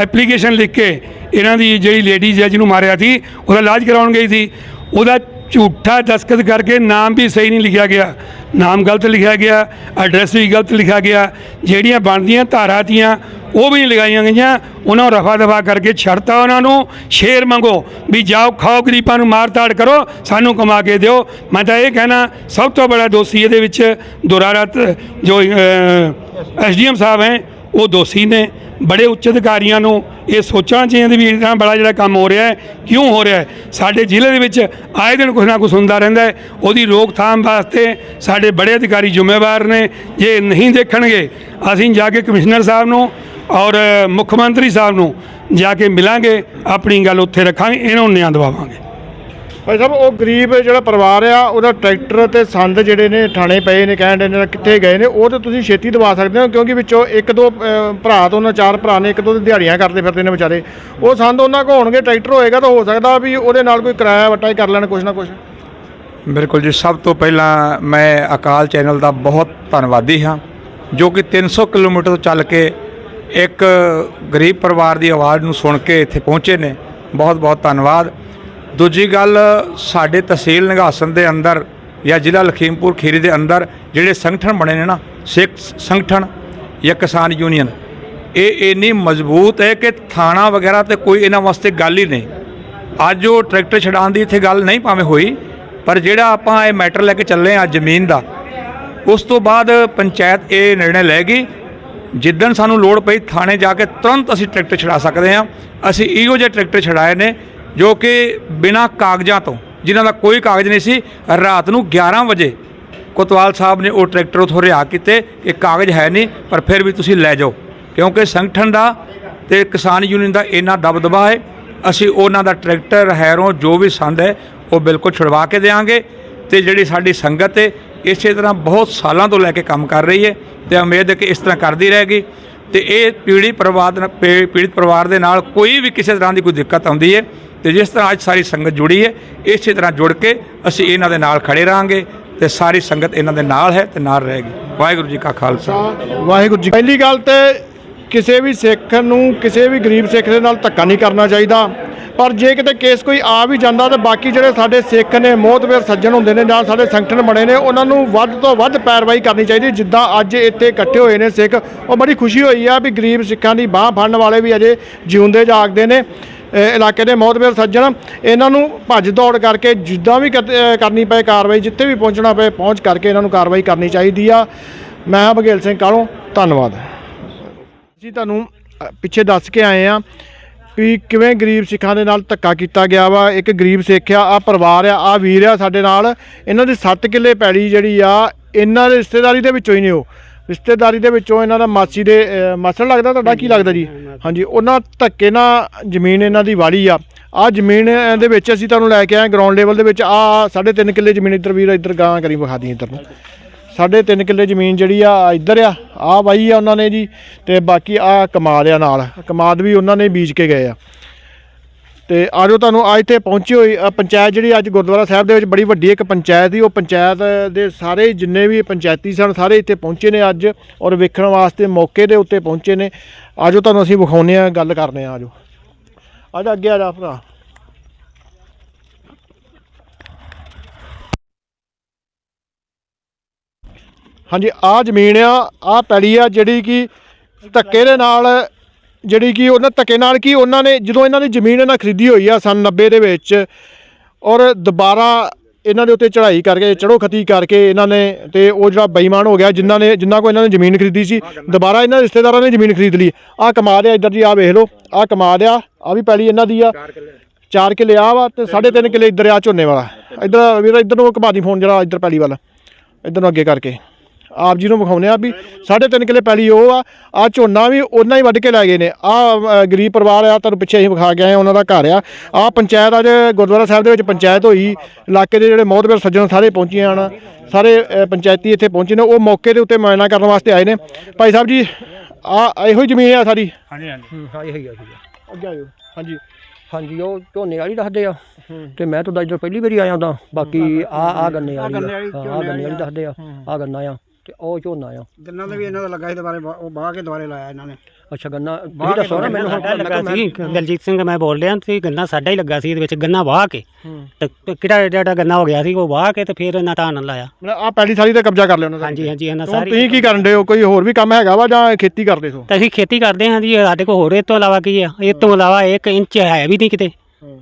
ਐਪਲੀਕੇਸ਼ਨ ਲਿਖ ਕੇ ਇਹਨਾਂ ਦੀ ਜਿਹੜੀ ਲੇਡੀਜ਼ ਹੈ ਜਿਹਨੂੰ ਮਾਰਿਆ ਸੀ, ਉਹਦਾ ਇਲਾਜ ਕਰਾਉਣ ਗਈ ਸੀ। ਉਹਦਾ ਝੂਠਾ ਦਸਖਤ ਕਰਕੇ ਨਾਮ ਵੀ ਸਹੀ ਨਹੀਂ ਲਿਖਿਆ ਗਿਆ। ਨਾਮ ਗਲਤ ਲਿਖਿਆ ਗਿਆ ਐਡਰੈਸ ਵੀ ਗਲਤ ਲਿਖਿਆ ਗਿਆ। ਜਿਹੜੀਆਂ ਬਣਦੀਆਂ ਧਾਰਾ ਤੀਆਂ, ਉਹ ਵੀ ਨਹੀਂ ਲਗਾਈਆਂ ਗਈਆਂ। ਉਹਨਾਂ ਨੂੰ ਰਫਾ ਦਫਾ ਕਰਕੇ ਛੱਡਤਾ ਉਹਨਾਂ ਨੂੰ। ਸ਼ੇਰ ਮੰਗੋ ਵੀ ਜਾਓ, ਖਾਓ, ਗਰੀਬਾਂ ਨੂੰ ਮਾਰ ਤਾੜ ਕਰੋ, ਸਾਨੂੰ ਕਮਾ ਕੇ ਦਿਓ। ਮੈਂ ਤਾਂ ਇਹ ਕਹਿਣਾ, ਸਭ ਤੋਂ ਬੜਾ ਦੋਸ਼ੀ ਇਹਦੇ ਵਿੱਚ ਦੁਰਾਰਾ ਤ- ਜੋ ਐਸਡੀਐਮ ਸਾਹਿਬ ਹੈ, ਉਹ ਦੋਸ਼ੀ ਨੇ। ਬੜੇ ਉੱਚ ਅਧਿਕਾਰੀਆਂ ਨੂੰ ਇਹ ਸੋਚਣਾ ਚਾਹੀਦਾ ਵੀ ਇਦਾਂ ਬੜਾ ਜਿਹੜਾ ਕੰਮ ਹੋ ਰਿਹਾ ਹੈ। ਕਿਉਂ ਹੋ ਰਿਹਾ ਹੈ? ਸਾਡੇ ਜ਼ਿਲ੍ਹੇ ਦੇ ਵਿੱਚ ਆਏ ਦਿਨ ਕੁਛ ਨਾ ਕੁਛ ਹੁੰਦਾ ਰਹਿੰਦਾ ਹੈ। ਉਹਦੀ ਰੋਕਥਾਮ ਵਾਸਤੇ ਸਾਡੇ ਬੜੇ ਅਧਿਕਾਰੀ ਜ਼ਿੰਮੇਵਾਰ ਨੇ। ਜੇ ਨਹੀਂ ਦੇਖਣਗੇ, ਅਸੀਂ ਜਾ ਕੇ ਕਮਿਸ਼ਨਰ ਸਾਹਿਬ ਨੂੰ ਔਰ ਮੁੱਖ ਮੰਤਰੀ ਸਾਹਿਬ ਨੂੰ ਜਾ ਕੇ ਮਿਲਾਂਗੇ। ਆਪਣੀ ਗੱਲ ਉੱਥੇ ਰੱਖਾਂਗੇ, ਇਹਨਾਂ ਨੂੰ ਨਿਆਂ ਦਿਵਾਵਾਂਗੇ। ਭਾਈ ਸਾਹਿਬ, ਉਹ ਗਰੀਬ ਜਿਹੜਾ ਪਰਿਵਾਰ ਆ, ਉਹਦਾ ਟਰੈਕਟਰ ਤੇ ਸੰਦ ਜਿਹੜੇ ਨੇ ਥਾਣੇ ਪਏ ਨੇ, ਕਹਿਣ ਦੇ ਨੇ, ਕਿੱਥੇ ਗਏ ਨੇ, ਉਹ ਤਾਂ ਤੁਸੀਂ ਛੇਤੀ ਦਵਾ ਸਕਦੇ ਹੋ, ਕਿਉਂਕਿ ਵਿੱਚੋਂ ਇੱਕ ਦੋ ਭਰਾ ਤੋਂ ਉਹਨਾਂ ਚਾਰ ਭਰਾ ਨੇ, ਇੱਕ ਦੋ ਤੇ ਦਿਹਾੜੀਆਂ ਕਰਦੇ ਫਿਰਦੇ ਨੇ ਵਿਚਾਰੇ। ਉਹ ਸੰਦ ਉਹਨਾਂ ਕੋਲ ਹੋਣਗੇ, ਟਰੈਕਟਰ ਹੋਏਗਾ ਤਾਂ ਹੋ ਸਕਦਾ ਵੀ ਉਹਦੇ ਨਾਲ ਕੋਈ ਕਿਰਾਇਆ ਵਟਾ ਹੀ ਕਰ ਲੈਣ, ਕੁਛ ਨਾ ਕੁਛ। ਬਿਲਕੁਲ ਜੀ, ਸਭ ਤੋਂ ਪਹਿਲਾਂ ਮੈਂ ਅਕਾਲ ਚੈਨਲ ਦਾ ਬਹੁਤ ਧੰਨਵਾਦੀ ਹਾਂ, ਜੋ ਕਿ 300 ਕਿਲੋਮੀਟਰ ਤੋਂ ਚੱਲ ਕੇ ਇੱਕ ਗਰੀਬ ਪਰਿਵਾਰ ਦੀ ਆਵਾਜ਼ ਨੂੰ ਸੁਣ ਕੇ ਇੱਥੇ ਪਹੁੰਚੇ ਨੇ। ਬਹੁਤ ਬਹੁਤ ਧੰਨਵਾਦ। ਦੂਜੀ ਗੱਲ, ਸਾਡੇ ਤਹਿਸੀਲ ਨਿਗਾਸਨ ਦੇ ਅੰਦਰ ਜਾਂ ਜ਼ਿਲ੍ਹਾ ਲਖੀਮਪੁਰ ਖੀਰੀ ਦੇ ਅੰਦਰ ਜਿਹੜੇ ਸੰਗਠਨ ਬਣੇ ਨੇ ਨਾ, ਸਿੱਖ ਸੰਗਠਨ ਜਾਂ ਕਿਸਾਨ ਯੂਨੀਅਨ, ਇਹ ਇੰਨੀ ਮਜ਼ਬੂਤ ਹੈ ਕਿ ਥਾਣਾ ਵਗੈਰਾ ਤੇ ਕੋਈ ਇਹਨਾਂ ਵਾਸਤੇ ਗੱਲ ਹੀ ਨਹੀਂ। ਅੱਜ ਉਹ ਟਰੈਕਟਰ ਛਡਾਉਣ ਦੀ ਇੱਥੇ ਗੱਲ ਨਹੀਂ ਭਾਵੇਂ ਹੋਈ, ਪਰ ਜਿਹੜਾ ਆਪਾਂ ਇਹ ਮੈਟਰ ਲੈ ਕੇ ਚੱਲੇ ਆ ਜ਼ਮੀਨ ਦਾ, ਉਸ ਤੋਂ ਬਾਅਦ ਪੰਚਾਇਤ ਇਹ ਨਿਰਣੇ ਲਏਗੀ ਜਿੱਦਣ ਸਾਨੂੰ ਲੋੜ ਪਈ ਥਾਣੇ ਜਾ ਕੇ ਤੁਰੰਤ ਅਸੀਂ ਟਰੈਕਟਰ ਛਡਾ ਸਕਦੇ ਹਾਂ। ਅਸੀਂ ਇਹੋ ਜਿਹੇ ਟਰੈਕਟਰ ਛਡਾਏ ਨੇ ਜੋ ਕਿ ਬਿਨਾਂ ਕਾਗਜ਼ਾਂ ਤੋਂ, ਜਿਨ੍ਹਾਂ ਦਾ ਕੋਈ ਕਾਗਜ਼ ਨਹੀਂ ਸੀ, ਰਾਤ ਨੂੰ 11 ਵਜੇ ਕੋਤਵਾਲ ਸਾਹਿਬ ਨੇ ਉਹ ਟਰੈਕਟਰ ਉਥੋਂ ਰਿਹਾ ਕੀਤੇ। ਕਿ ਕਾਗਜ਼ ਹੈ ਨਹੀਂ, ਪਰ ਫਿਰ ਵੀ ਤੁਸੀਂ ਲੈ ਜਾਓ। ਕਿਉਂਕਿ ਸੰਗਠਨ ਦਾ ਤੇ ਕਿਸਾਨ ਯੂਨੀਅਨ ਦਾ ਇੰਨਾ ਦਬਦਬਾ ਹੈ, ਅਸੀਂ ਉਹਨਾਂ ਦਾ ਟਰੈਕਟਰ ਹੈਰੋਂ ਜੋ ਵੀ ਸੰਦ ਹੈ, ਉਹ ਬਿਲਕੁਲ ਛੁਡਵਾ ਕੇ ਦੇਵਾਂਗੇ ਤੇ ਜਿਹੜੀ ਸਾਡੀ ਸੰਗਤ ਹੈ, ਇਸੇ ਤਰ੍ਹਾਂ ਬਹੁਤ ਸਾਲਾਂ ਤੋਂ ਲੈ ਕੇ ਕੰਮ ਕਰ ਰਹੀ ਹੈ ਤੇ ਉਮੀਦ ਹੈ ਕਿ ਇਸ ਤਰ੍ਹਾਂ ਕਰਦੀ ਰਹੇਗੀ। ਤੇ ਇਹ ਪੀੜੀ ਪਰਿਵਾਰ ਦੇ ਪੀੜਿਤ ਪਰਿਵਾਰ ਦੇ ਨਾਲ ਕੋਈ ਵੀ ਕਿਸੇ ਤਰ੍ਹਾਂ ਦੀ ਕੋਈ ਦਿੱਕਤ ਆਉਂਦੀ ਹੈ ਤੇ ਜਿਸ ਤਰ੍ਹਾਂ ਅੱਜ ਸਾਰੀ ਸੰਗਤ ਜੁੜੀ ਹੈ, ਇਸੇ ਤਰ੍ਹਾਂ ਜੁੜ ਕੇ ਅਸੀਂ ਇਹਨਾਂ ਦੇ ਨਾਲ ਖੜੇ ਰਹਾਂਗੇ ਤੇ ਸਾਰੀ ਸੰਗਤ ਇਹਨਾਂ ਦੇ ਨਾਲ ਹੈ ਤੇ ਨਾਲ ਰਹੇਗੀ। ਵਾਹਿਗੁਰੂ ਜੀ ਕਾ ਖਾਲਸਾ। ਵਾਹਿਗੁਰੂ ਜੀ ਪਹਿਲੀ ਗੱਲ ਤੇ ਕਿਸੇ ਵੀ ਸਿੱਖ ਨੂੰ ਕਿਸੇ ਵੀ ਗਰੀਬ ਸਿੱਖ ਦੇ ਨਾਲ ਧੱਕਾ ਨਹੀਂ ਕਰਨਾ ਚਾਹੀਦਾ। ਪਰ ਜੇ ਕਿਤੇ ਕੇਸ ਕੋਈ ਆ ਵੀ ਜਾਂਦਾ ਤਾਂ ਬਾਕੀ ਜਿਹੜੇ ਸਾਡੇ ਸਿੱਖ ਨੇ ਮੋਹਤਬਰ ਸੱਜਣ ਹੁੰਦੇ ਨੇ ਜਾਂ ਸਾਡੇ ਸੰਗਠਨ ਬਣੇ ਨੇ, ਉਹਨਾਂ ਨੂੰ ਵੱਧ ਤੋਂ ਵੱਧ ਪੈਰਵਾਈ ਕਰਨੀ ਚਾਹੀਦੀ। ਜਿੱਦਾਂ ਅੱਜ ਇੱਥੇ ਇਕੱਠੇ ਹੋਏ ਨੇ ਸਿੱਖ, ਉਹ ਬੜੀ ਖੁਸ਼ੀ ਹੋਈ ਆ ਵੀ ਗਰੀਬ ਸਿੱਖਾਂ ਦੀ ਬਾਹ ਫੜਨ ਵਾਲੇ ਵੀ ਅਜੇ ਜਿਉਂਦੇ ਜਾਗਦੇ ਨੇ। ਇਲਾਕੇ ਦੇ ਮੋਹਤਬਰ ਸੱਜਣ, ਇਹਨਾਂ ਨੂੰ ਭੱਜ ਦੌੜ ਕਰਕੇ ਜਿੱਦਾਂ ਵੀ ਕਤ- ਕਰਨੀ ਪਏ ਕਾਰਵਾਈ, ਜਿੱਥੇ ਵੀ ਪਹੁੰਚਣਾ ਪਏ, ਪਹੁੰਚ ਕਰਕੇ ਇਹਨਾਂ ਨੂੰ ਕਾਰਵਾਈ ਕਰਨੀ ਚਾਹੀਦੀ ਆ। ਮੈਂ ਬਘੇਲ ਸਿੰਘ ਕਾਲੋਂ, ਧੰਨਵਾਦ। ਜੀ, ਤੁਹਾਨੂੰ ਪਿੱਛੇ ਦੱਸ ਕੇ ਆਏ ਆ ਵੀ ਕਿਵੇਂ ਗਰੀਬ ਸਿੱਖਾਂ ਦੇ ਨਾਲ ਧੱਕਾ ਕੀਤਾ ਗਿਆ ਵਾ। ਇੱਕ ਗਰੀਬ ਸਿੱਖ ਆ ਆ ਪਰਿਵਾਰ ਆ ਆ ਵੀਰ ਆ ਸਾਡੇ ਨਾਲ। ਇਹਨਾਂ ਦੀ 7 ਕਿੱਲੇ ਪੈਲੀ ਜਿਹੜੀ ਆ, ਇਹਨਾਂ ਦੇ ਰਿਸ਼ਤੇਦਾਰੀ ਦੇ ਵਿੱਚੋਂ ਹੀ ਨੇ ਉਹ। ਰਿਸ਼ਤੇਦਾਰੀ ਦੇ ਵਿੱਚੋਂ ਇਹਨਾਂ ਦਾ ਮਾਸੀ ਦੇ ਅ, ਮਾਸੜ ਲੱਗਦਾ ਤੁਹਾਡਾ? ਕੀ ਲੱਗਦਾ ਜੀ? ਹਾਂਜੀ ਉਹਨਾਂ ਧੱਕੇ ਨਾਲ ਜ਼ਮੀਨ ਇਹਨਾਂ ਦੀ ਵਾਲੀ ਆ। ਆ ਜ਼ਮੀਨ ਦੇ ਵਿੱਚ ਅਸੀਂ ਤੁਹਾਨੂੰ ਲੈ ਕੇ ਆਏ ਗਰਾਊਂਡ ਲੈਵਲ ਦੇ ਵਿੱਚ। ਆ 3.5 ਕਿੱਲੇ ਜ਼ਮੀਨ ਇੱਧਰ ਵੀਰ ਇੱਧਰ ਗਾਂ ਕਰੀ ਵਿਖਾ ਦੀ ਇੱਧਰ ਨੂੰ। ਸਾਢੇ ਤਿੰਨ ਕਿੱਲੇ ਜ਼ਮੀਨ ਜਿਹੜੀ ਆ ਇੱਧਰ ਆ। ਆ ਵਾਈ ਆ ਉਹਨਾਂ ਨੇ ਜੀ ਤੇ ਬਾਕੀ ਆ ਕਮਾਦ ਆ ਨਾਲ। ਕਮਾਦ ਵੀ ਉਹਨਾਂ ਨੇ ਬੀਜ ਕੇ ਗਏ ਆ। ਤੇ ਆਜੋ ਤੁਹਾਨੂੰ ਅੱਜ ਇੱਥੇ ਪਹੁੰਚੀ ਹੋਈ ਪੰਚਾਇਤ ਜਿਹੜੀ ਅੱਜ ਗੁਰਦੁਆਰਾ ਸਾਹਿਬ ਦੇ ਵਿੱਚ ਬੜੀ ਵੱਡੀ ਇੱਕ ਪੰਚਾਇਤ ਸੀ। ਉਹ ਪੰਚਾਇਤ ਦੇ ਸਾਰੇ ਜਿੰਨੇ ਵੀ ਪੰਚਾਇਤੀ ਸਨ, ਸਾਰੇ ਇੱਥੇ ਪਹੁੰਚੇ ਨੇ ਅੱਜ ਔਰ ਵੇਖਣ ਵਾਸਤੇ ਮੌਕੇ ਦੇ ਉੱਤੇ ਪਹੁੰਚੇ ਨੇ। ਆਜੋ ਤੁਹਾਨੂੰ ਅਸੀਂ ਵਿਖਾਉਂਦੇ ਆ ਗੱਲ ਕਰਨੇ ਆ ਆਜੋ। ਆਜਾ, ਅੱਗੇ ਆ ਜਾ ਭਰਾ। ਹਾਂਜੀ ਆ ਜ਼ਮੀਨ ਆ ਆ ਪੈਲੀ ਆ ਜਿਹੜੀ ਕਿ ਧੱਕੇ ਦੇ ਨਾਲ ਜਿਹੜੀ ਕਿ ਉਹਨਾਂ ਧੱਕੇ ਨਾਲ ਕੀ ਉਹਨਾਂ ਨੇ ਜਦੋਂ ਇਹਨਾਂ ਦੀ ਜ਼ਮੀਨ ਇਹਨਾਂ ਖਰੀਦੀ ਹੋਈ ਆ ਸਨ 90 ਦੇ ਵਿੱਚ ਔਰ ਦੁਬਾਰਾ ਇਹਨਾਂ ਦੇ ਉੱਤੇ ਚੜ੍ਹਾਈ ਕਰਕੇ ਚੜੋ ਖਤੀ ਕਰਕੇ ਇਹਨਾਂ ਨੇ ਤੇ ਉਹ ਜਿਹੜਾ ਬੇਈਮਾਨ ਹੋ ਗਿਆ ਜਿਨ੍ਹਾਂ ਨੇ ਜਿਨ੍ਹਾਂ ਕੋ ਇਹਨਾਂ ਨੇ ਜ਼ਮੀਨ ਖਰੀਦੀ ਸੀ ਦੁਬਾਰਾ ਇਹਨਾਂ ਦੇ ਰਿਸ਼ਤੇਦਾਰਾਂ ਨੇ ਜ਼ਮੀਨ ਖਰੀਦ ਲਈ। ਆ ਕਮਾਦ ਆ ਇੱਧਰ ਜੀ ਆ ਵੇਖ ਲਓ ਆ ਕਮਾਦ ਆ ਆ ਵੀ ਪੈਲੀ ਇਹਨਾਂ ਦੀ ਆ। 4 ਕਿੱਲੇ। ਆ ਵਾ ਤੇ 3.5 ਕਿੱਲੇ ਇੱਧਰ ਆ ਝੋਨੇ ਵਾਲਾ। ਇੱਧਰ ਵੀਰ ਇੱਧਰ ਨੂੰ ਘੁਮਾ ਦੀ ਫੋਨ ਜਿਹੜਾ ਇੱਧਰ ਪੈਲੀ ਵਾਲਾ। ਇੱਧਰ ਨੂੰ ਅੱਗੇ ਕਰਕੇ। ਆਪ ਜੀ ਨੂੰ ਵਿਖਾਉਨੇ ਆ ਵੀ 3.5 ਕਿੱਲੇ ਪੈਲੀ ਉਹ ਆ ਆ ਝੋਨਾ ਵੀ ਉਹਨਾਂ ਹੀ ਵੱਢ ਕੇ ਲੈ ਗਏ ਨੇ। ਆ ਗਰੀਬ ਪਰਿਵਾਰ ਆ ਤੁਹਾਨੂੰ ਪਿੱਛੇ ਅਸੀਂ ਵਿਖਾ ਕੇ ਆਏ ਹਾਂ, ਉਹਨਾਂ ਦਾ ਘਰ ਆ। ਆ ਪੰਚਾਇਤ ਅੱਜ ਗੁਰਦੁਆਰਾ ਸਾਹਿਬ ਦੇ ਵਿੱਚ ਪੰਚਾਇਤ ਹੋਈ। ਇਲਾਕੇ ਦੇ ਜਿਹੜੇ ਮੋਹਤਬਰ ਸੱਜਣ ਸਾਰੇ ਪਹੁੰਚੇ ਹਨ। ਸਾਰੇ ਪੰਚਾਇਤੀ ਇੱਥੇ ਪਹੁੰਚੇ ਨੇ। ਉਹ ਮੌਕੇ ਦੇ ਉੱਤੇ ਮੁਆਇਨਾ ਕਰਨ ਵਾਸਤੇ ਆਏ ਨੇ। ਭਾਈ ਸਾਹਿਬ ਜੀ ਆ ਇਹੋ ਹੀ ਜ਼ਮੀਨ ਆ ਸਾਰੀ? ਹਾਂ ਇਹ ਹੀ ਆ ਜੀ ਅੱਗੇ ਆਇਓ ਹਾਂਜੀ। ਹਾਂਜੀ ਉਹ ਝੋਨੇ ਵਾਲੀ ਦੱਸਦੇ ਆ। ਤੇ ਮੈਂ ਤਾਂ ਜਦੋਂ ਪਹਿਲੀ ਵਾਰੀ ਆਇਆ ਤਾਂ ਬਾਕੀ ਆ ਆ। ਗੰਨੇ ਵਾਲੀ ਆ ਆ ਗੰਨੇ ਵਾਲੀ ਦੱਸਦੇ ਆ। ਆ ਗੰਨਾ ਆ। ਤੇ ਉਹ ਝੋਨਾ ਆ ਗੰਨਾ ਦਾ ਵੀ ਇਹਨਾਂ ਦਾ ਲੱਗਾ ਸੀ ਦੁਬਾਰੇ ਬਾ- ਉਹ ਬਾਹ ਕੇ ਦੁਬਾਰੇ ਲਾਇਆ ਇਹਨਾਂ ਨੇ। ਅੱਛਾ ਗੰਨਾ ਤੁਸੀਂ ਦੱਸੋ ਨਾ ਮੈਨੂੰ। ਹੁਣ ਸਾਡਾ ਲੱਗਾ ਸੀ। ਦਲਜੀਤ ਸਿੰਘ ਮੈਂ ਬੋਲ ਰਿਹਾ ਸੀ ਗੰਨਾ ਸਾਡਾ ਹੀ ਲੱਗਾ ਸੀ ਇਹਦੇ ਵਿੱਚ ਗੰਨਾ ਵਾਹ ਕੇ। ਤੇ ਤੇ ਕਿਹੜਾ ਜਿਹੜਾ ਗੰਨਾ ਹੋ ਗਿਆ ਸੀ ਉਹ ਵਾਹ ਕੇ ਤੇ ਫਿਰ ਇਹਨਾਂ ਧਾਨ ਲਾਇਆ। ਮਤਲਬ ਆ ਪੈਲੀ ਸਾਰੀ ਤੇ ਕਬਜ਼ਾ ਕਰ ਲਿਆ ਉਹਨਾਂ ਦਾ। ਹਾਂਜੀ ਹਾਂਜੀ ਇਹਨਾਂ ਹੁਣ ਸਾਰੀ ਤੁਸੀਂ ਕੀ ਕਰਨ ਦੇ ਹੋ? ਕੋਈ ਹੋਰ ਵੀ ਕੰਮ ਹੈਗਾ ਵਾ ਜਾਂ ਖੇਤੀ ਕਰਦੇ ਸੋ ਤਾਂ ਅਸੀਂ ਖੇਤੀ ਕਰਦੇ ਹਾਂ ਜੀ ਸਾਡੇ ਕੋਲ ਹੋਰ ਇਹ ਤੋਂ ਇਲਾਵਾ ਕੀ ਆ? ਇਹ ਤੋਂ ਇਲਾਵਾ 1 ਇੰਚ ਹੈ ਵੀ ਨਹੀਂ ਕਿਤੇ।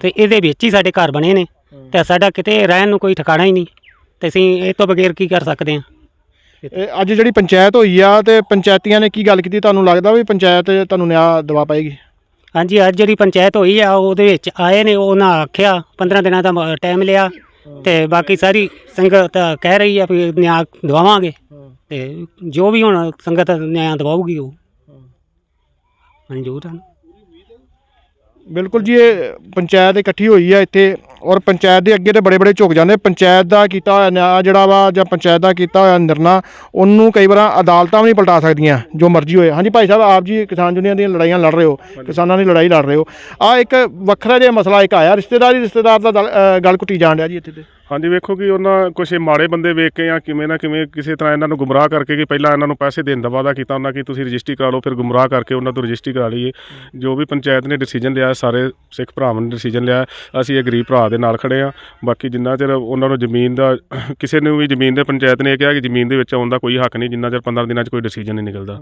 ਤੇ ਇਹਦੇ ਵਿੱਚ ਹੀ ਸਾਡੇ ਘਰ ਬਣੇ ਨੇ। ਤੇ ਸਾਡਾ ਕਿਤੇ ਰਹਿਣ ਨੂੰ ਕੋਈ ਠਿਕਾਣਾ ਹੀ ਨਹੀਂ। ਤੇ ਅਸੀਂ ਇਹ ਤੋਂ ਬਗੈਰ ਕੀ ਕਰ ਸਕਦੇ ਹਾਂ? ਇਹ ਅੱਜ ਜਿਹੜੀ ਪੰਚਾਇਤ ਹੋਈ ਆ ਤੇ ਪੰਚਾਇਤੀਆਂ ਨੇ ਕੀ ਗੱਲ ਕੀਤੀ? ਤੁਹਾਨੂੰ ਲੱਗਦਾ ਵੀ ਪੰਚਾਇਤ ਤੁਹਾਨੂੰ ਨਿਆਂ ਦਵਾ ਪਾਏਗੀ? ਹਾਂਜੀ ਅੱਜ ਜਿਹੜੀ ਪੰਚਾਇਤ ਹੋਈ ਆ ਉਹਦੇ ਵਿੱਚ ਆਏ ਨੇ ਉਹਨਾਂ ਆਖਿਆ 15 ਦਿਨਾਂ ਦਾ ਟਾਈਮ ਲਿਆ ਤੇ ਬਾਕੀ ਸਾਰੀ ਸੰਗਤ ਕਹਿ ਰਹੀ ਆ ਵੀ ਨਿਆਂ ਦਵਾਵਾਂਗੇ ਤੇ ਜੋ ਵੀ ਹੁਣ ਸੰਗਤ ਨਿਆਂ ਦਵਾਉਗੀ ਉਹ। ਮਨਜ਼ੂਰ ਹਨ ਬਿਲਕੁਲ ਜੀ, ਇਹ ਪੰਚਾਇਤ ਇਕੱਠੀ ਹੋਈ ਆ ਇੱਥੇ ਔਰ ਪੰਚਾਇਤ ਦੇ ਅੱਗੇ ਤੇ ਬੜੇ ਬੜੇ ਝੁਕ ਜਾਂਦੇ। ਪੰਚਾਇਤ ਦਾ ਕੀਤਾ ਹੋਇਆ ਨਿਆਂ ਜਿਹੜਾ ਵਾ ਜਾਂ ਪੰਚਾਇਤ ਦਾ ਕੀਤਾ ਹੋਇਆ ਨਿਰਣਾ, ਉਹਨੂੰ ਕਈ ਵਾਰ ਅਦਾਲਤਾਂ ਵੀ ਨਹੀਂ ਪਲਟਾ ਸਕਦੀਆਂ, ਜੋ ਮਰਜ਼ੀ ਹੋਏ। ਹਾਂਜੀ ਭਾਈ ਸਾਹਿਬ, ਆਪ ਜੀ ਕਿਸਾਨ ਯੂਨੀਅਨ ਦੀਆਂ ਲੜਾਈਆਂ ਲੜ ਰਹੇ ਹੋ, ਕਿਸਾਨਾਂ ਦੀ ਲੜਾਈ ਲੜ ਰਹੇ ਹੋ। ਆ ਇੱਕ ਵੱਖਰਾ ਜਿਹਾ ਮਸਲਾ ਇੱਕ ਆਇਆ, ਰਿਸ਼ਤੇਦਾਰੀ, ਰਿਸ਼ਤੇਦਾਰ ਦਾ ਦਲ- ਗੱਲ ਕੁੱਟੀ ਜਾਣ ਰਿਹਾ ਜੀ ਇੱਥੇ ਤੇ। ਹਾਂਜੀ, ਵੇਖੋ ਕਿ ਉਹਨਾਂ ਕੁਛ ਮਾੜੇ ਬੰਦੇ ਵੇਖ ਕੇ ਜਾਂ ਕਿਵੇਂ ਨਾ ਕਿਵੇਂ ਕਿਸੇ ਤਰ੍ਹਾਂ ਇਹਨਾਂ ਨੂੰ ਗੁੰਮਰਾਹ ਕਰਕੇ ਕਿ ਪਹਿਲਾਂ ਇਹਨਾਂ ਨੂੰ ਪੈਸੇ ਦੇਣ ਦਾ ਵਾਅਦਾ ਕੀਤਾ ਉਹਨਾਂ ਕਿ ਤੁਸੀਂ ਰਜਿਸਟਰੀ ਕਰਾ ਲਓ, ਫਿਰ ਗੁੰਮਰਾਹ ਕਰਕੇ ਉਹਨਾਂ ਤੋਂ ਰਜਿਸਟਰੀ ਕਰਾ ਲਈਏ। ਜੋ ਵੀ ਪੰਚਾਇਤ ਨੇ ਡਿਸੀਜਨ ਲਿਆ, ਸਾਰੇ ਸਿੱਖ ਭਰਾਵਾਂ ਨੇ ਡਿਸੀਜਨ ਲਿਆ, ਅਸੀਂ ਇਹ ਗਰੀਬ ਭਰਾ ਦੇ ਨਾਲ ਖੜੇ ਆ ਬਾਕੀ ਜਿੰਨਾ ਚਿਰ ਉਹਨਾਂ ਨੂੰ ਜ਼ਮੀਨ ਦਾ <coughs> ਕਿਸੇ ਨੂੰ ਵੀ ਜ਼ਮੀਨ ਦੇ ਪੰਚਾਇਤ ਨੇ ਇਹ ਕਿਹਾ ਕਿ ਜ਼ਮੀਨ ਦੇ ਵਿੱਚ ਆਉਣ ਦਾ ਕੋਈ ਹੱਕ ਨਹੀਂ, ਜਿੰਨਾ ਚਿਰ 15 ਦਿਨਾਂ 'ਚ ਕੋਈ ਡਿਸੀਜਨ ਨਹੀਂ ਨਿਕਲਦਾ।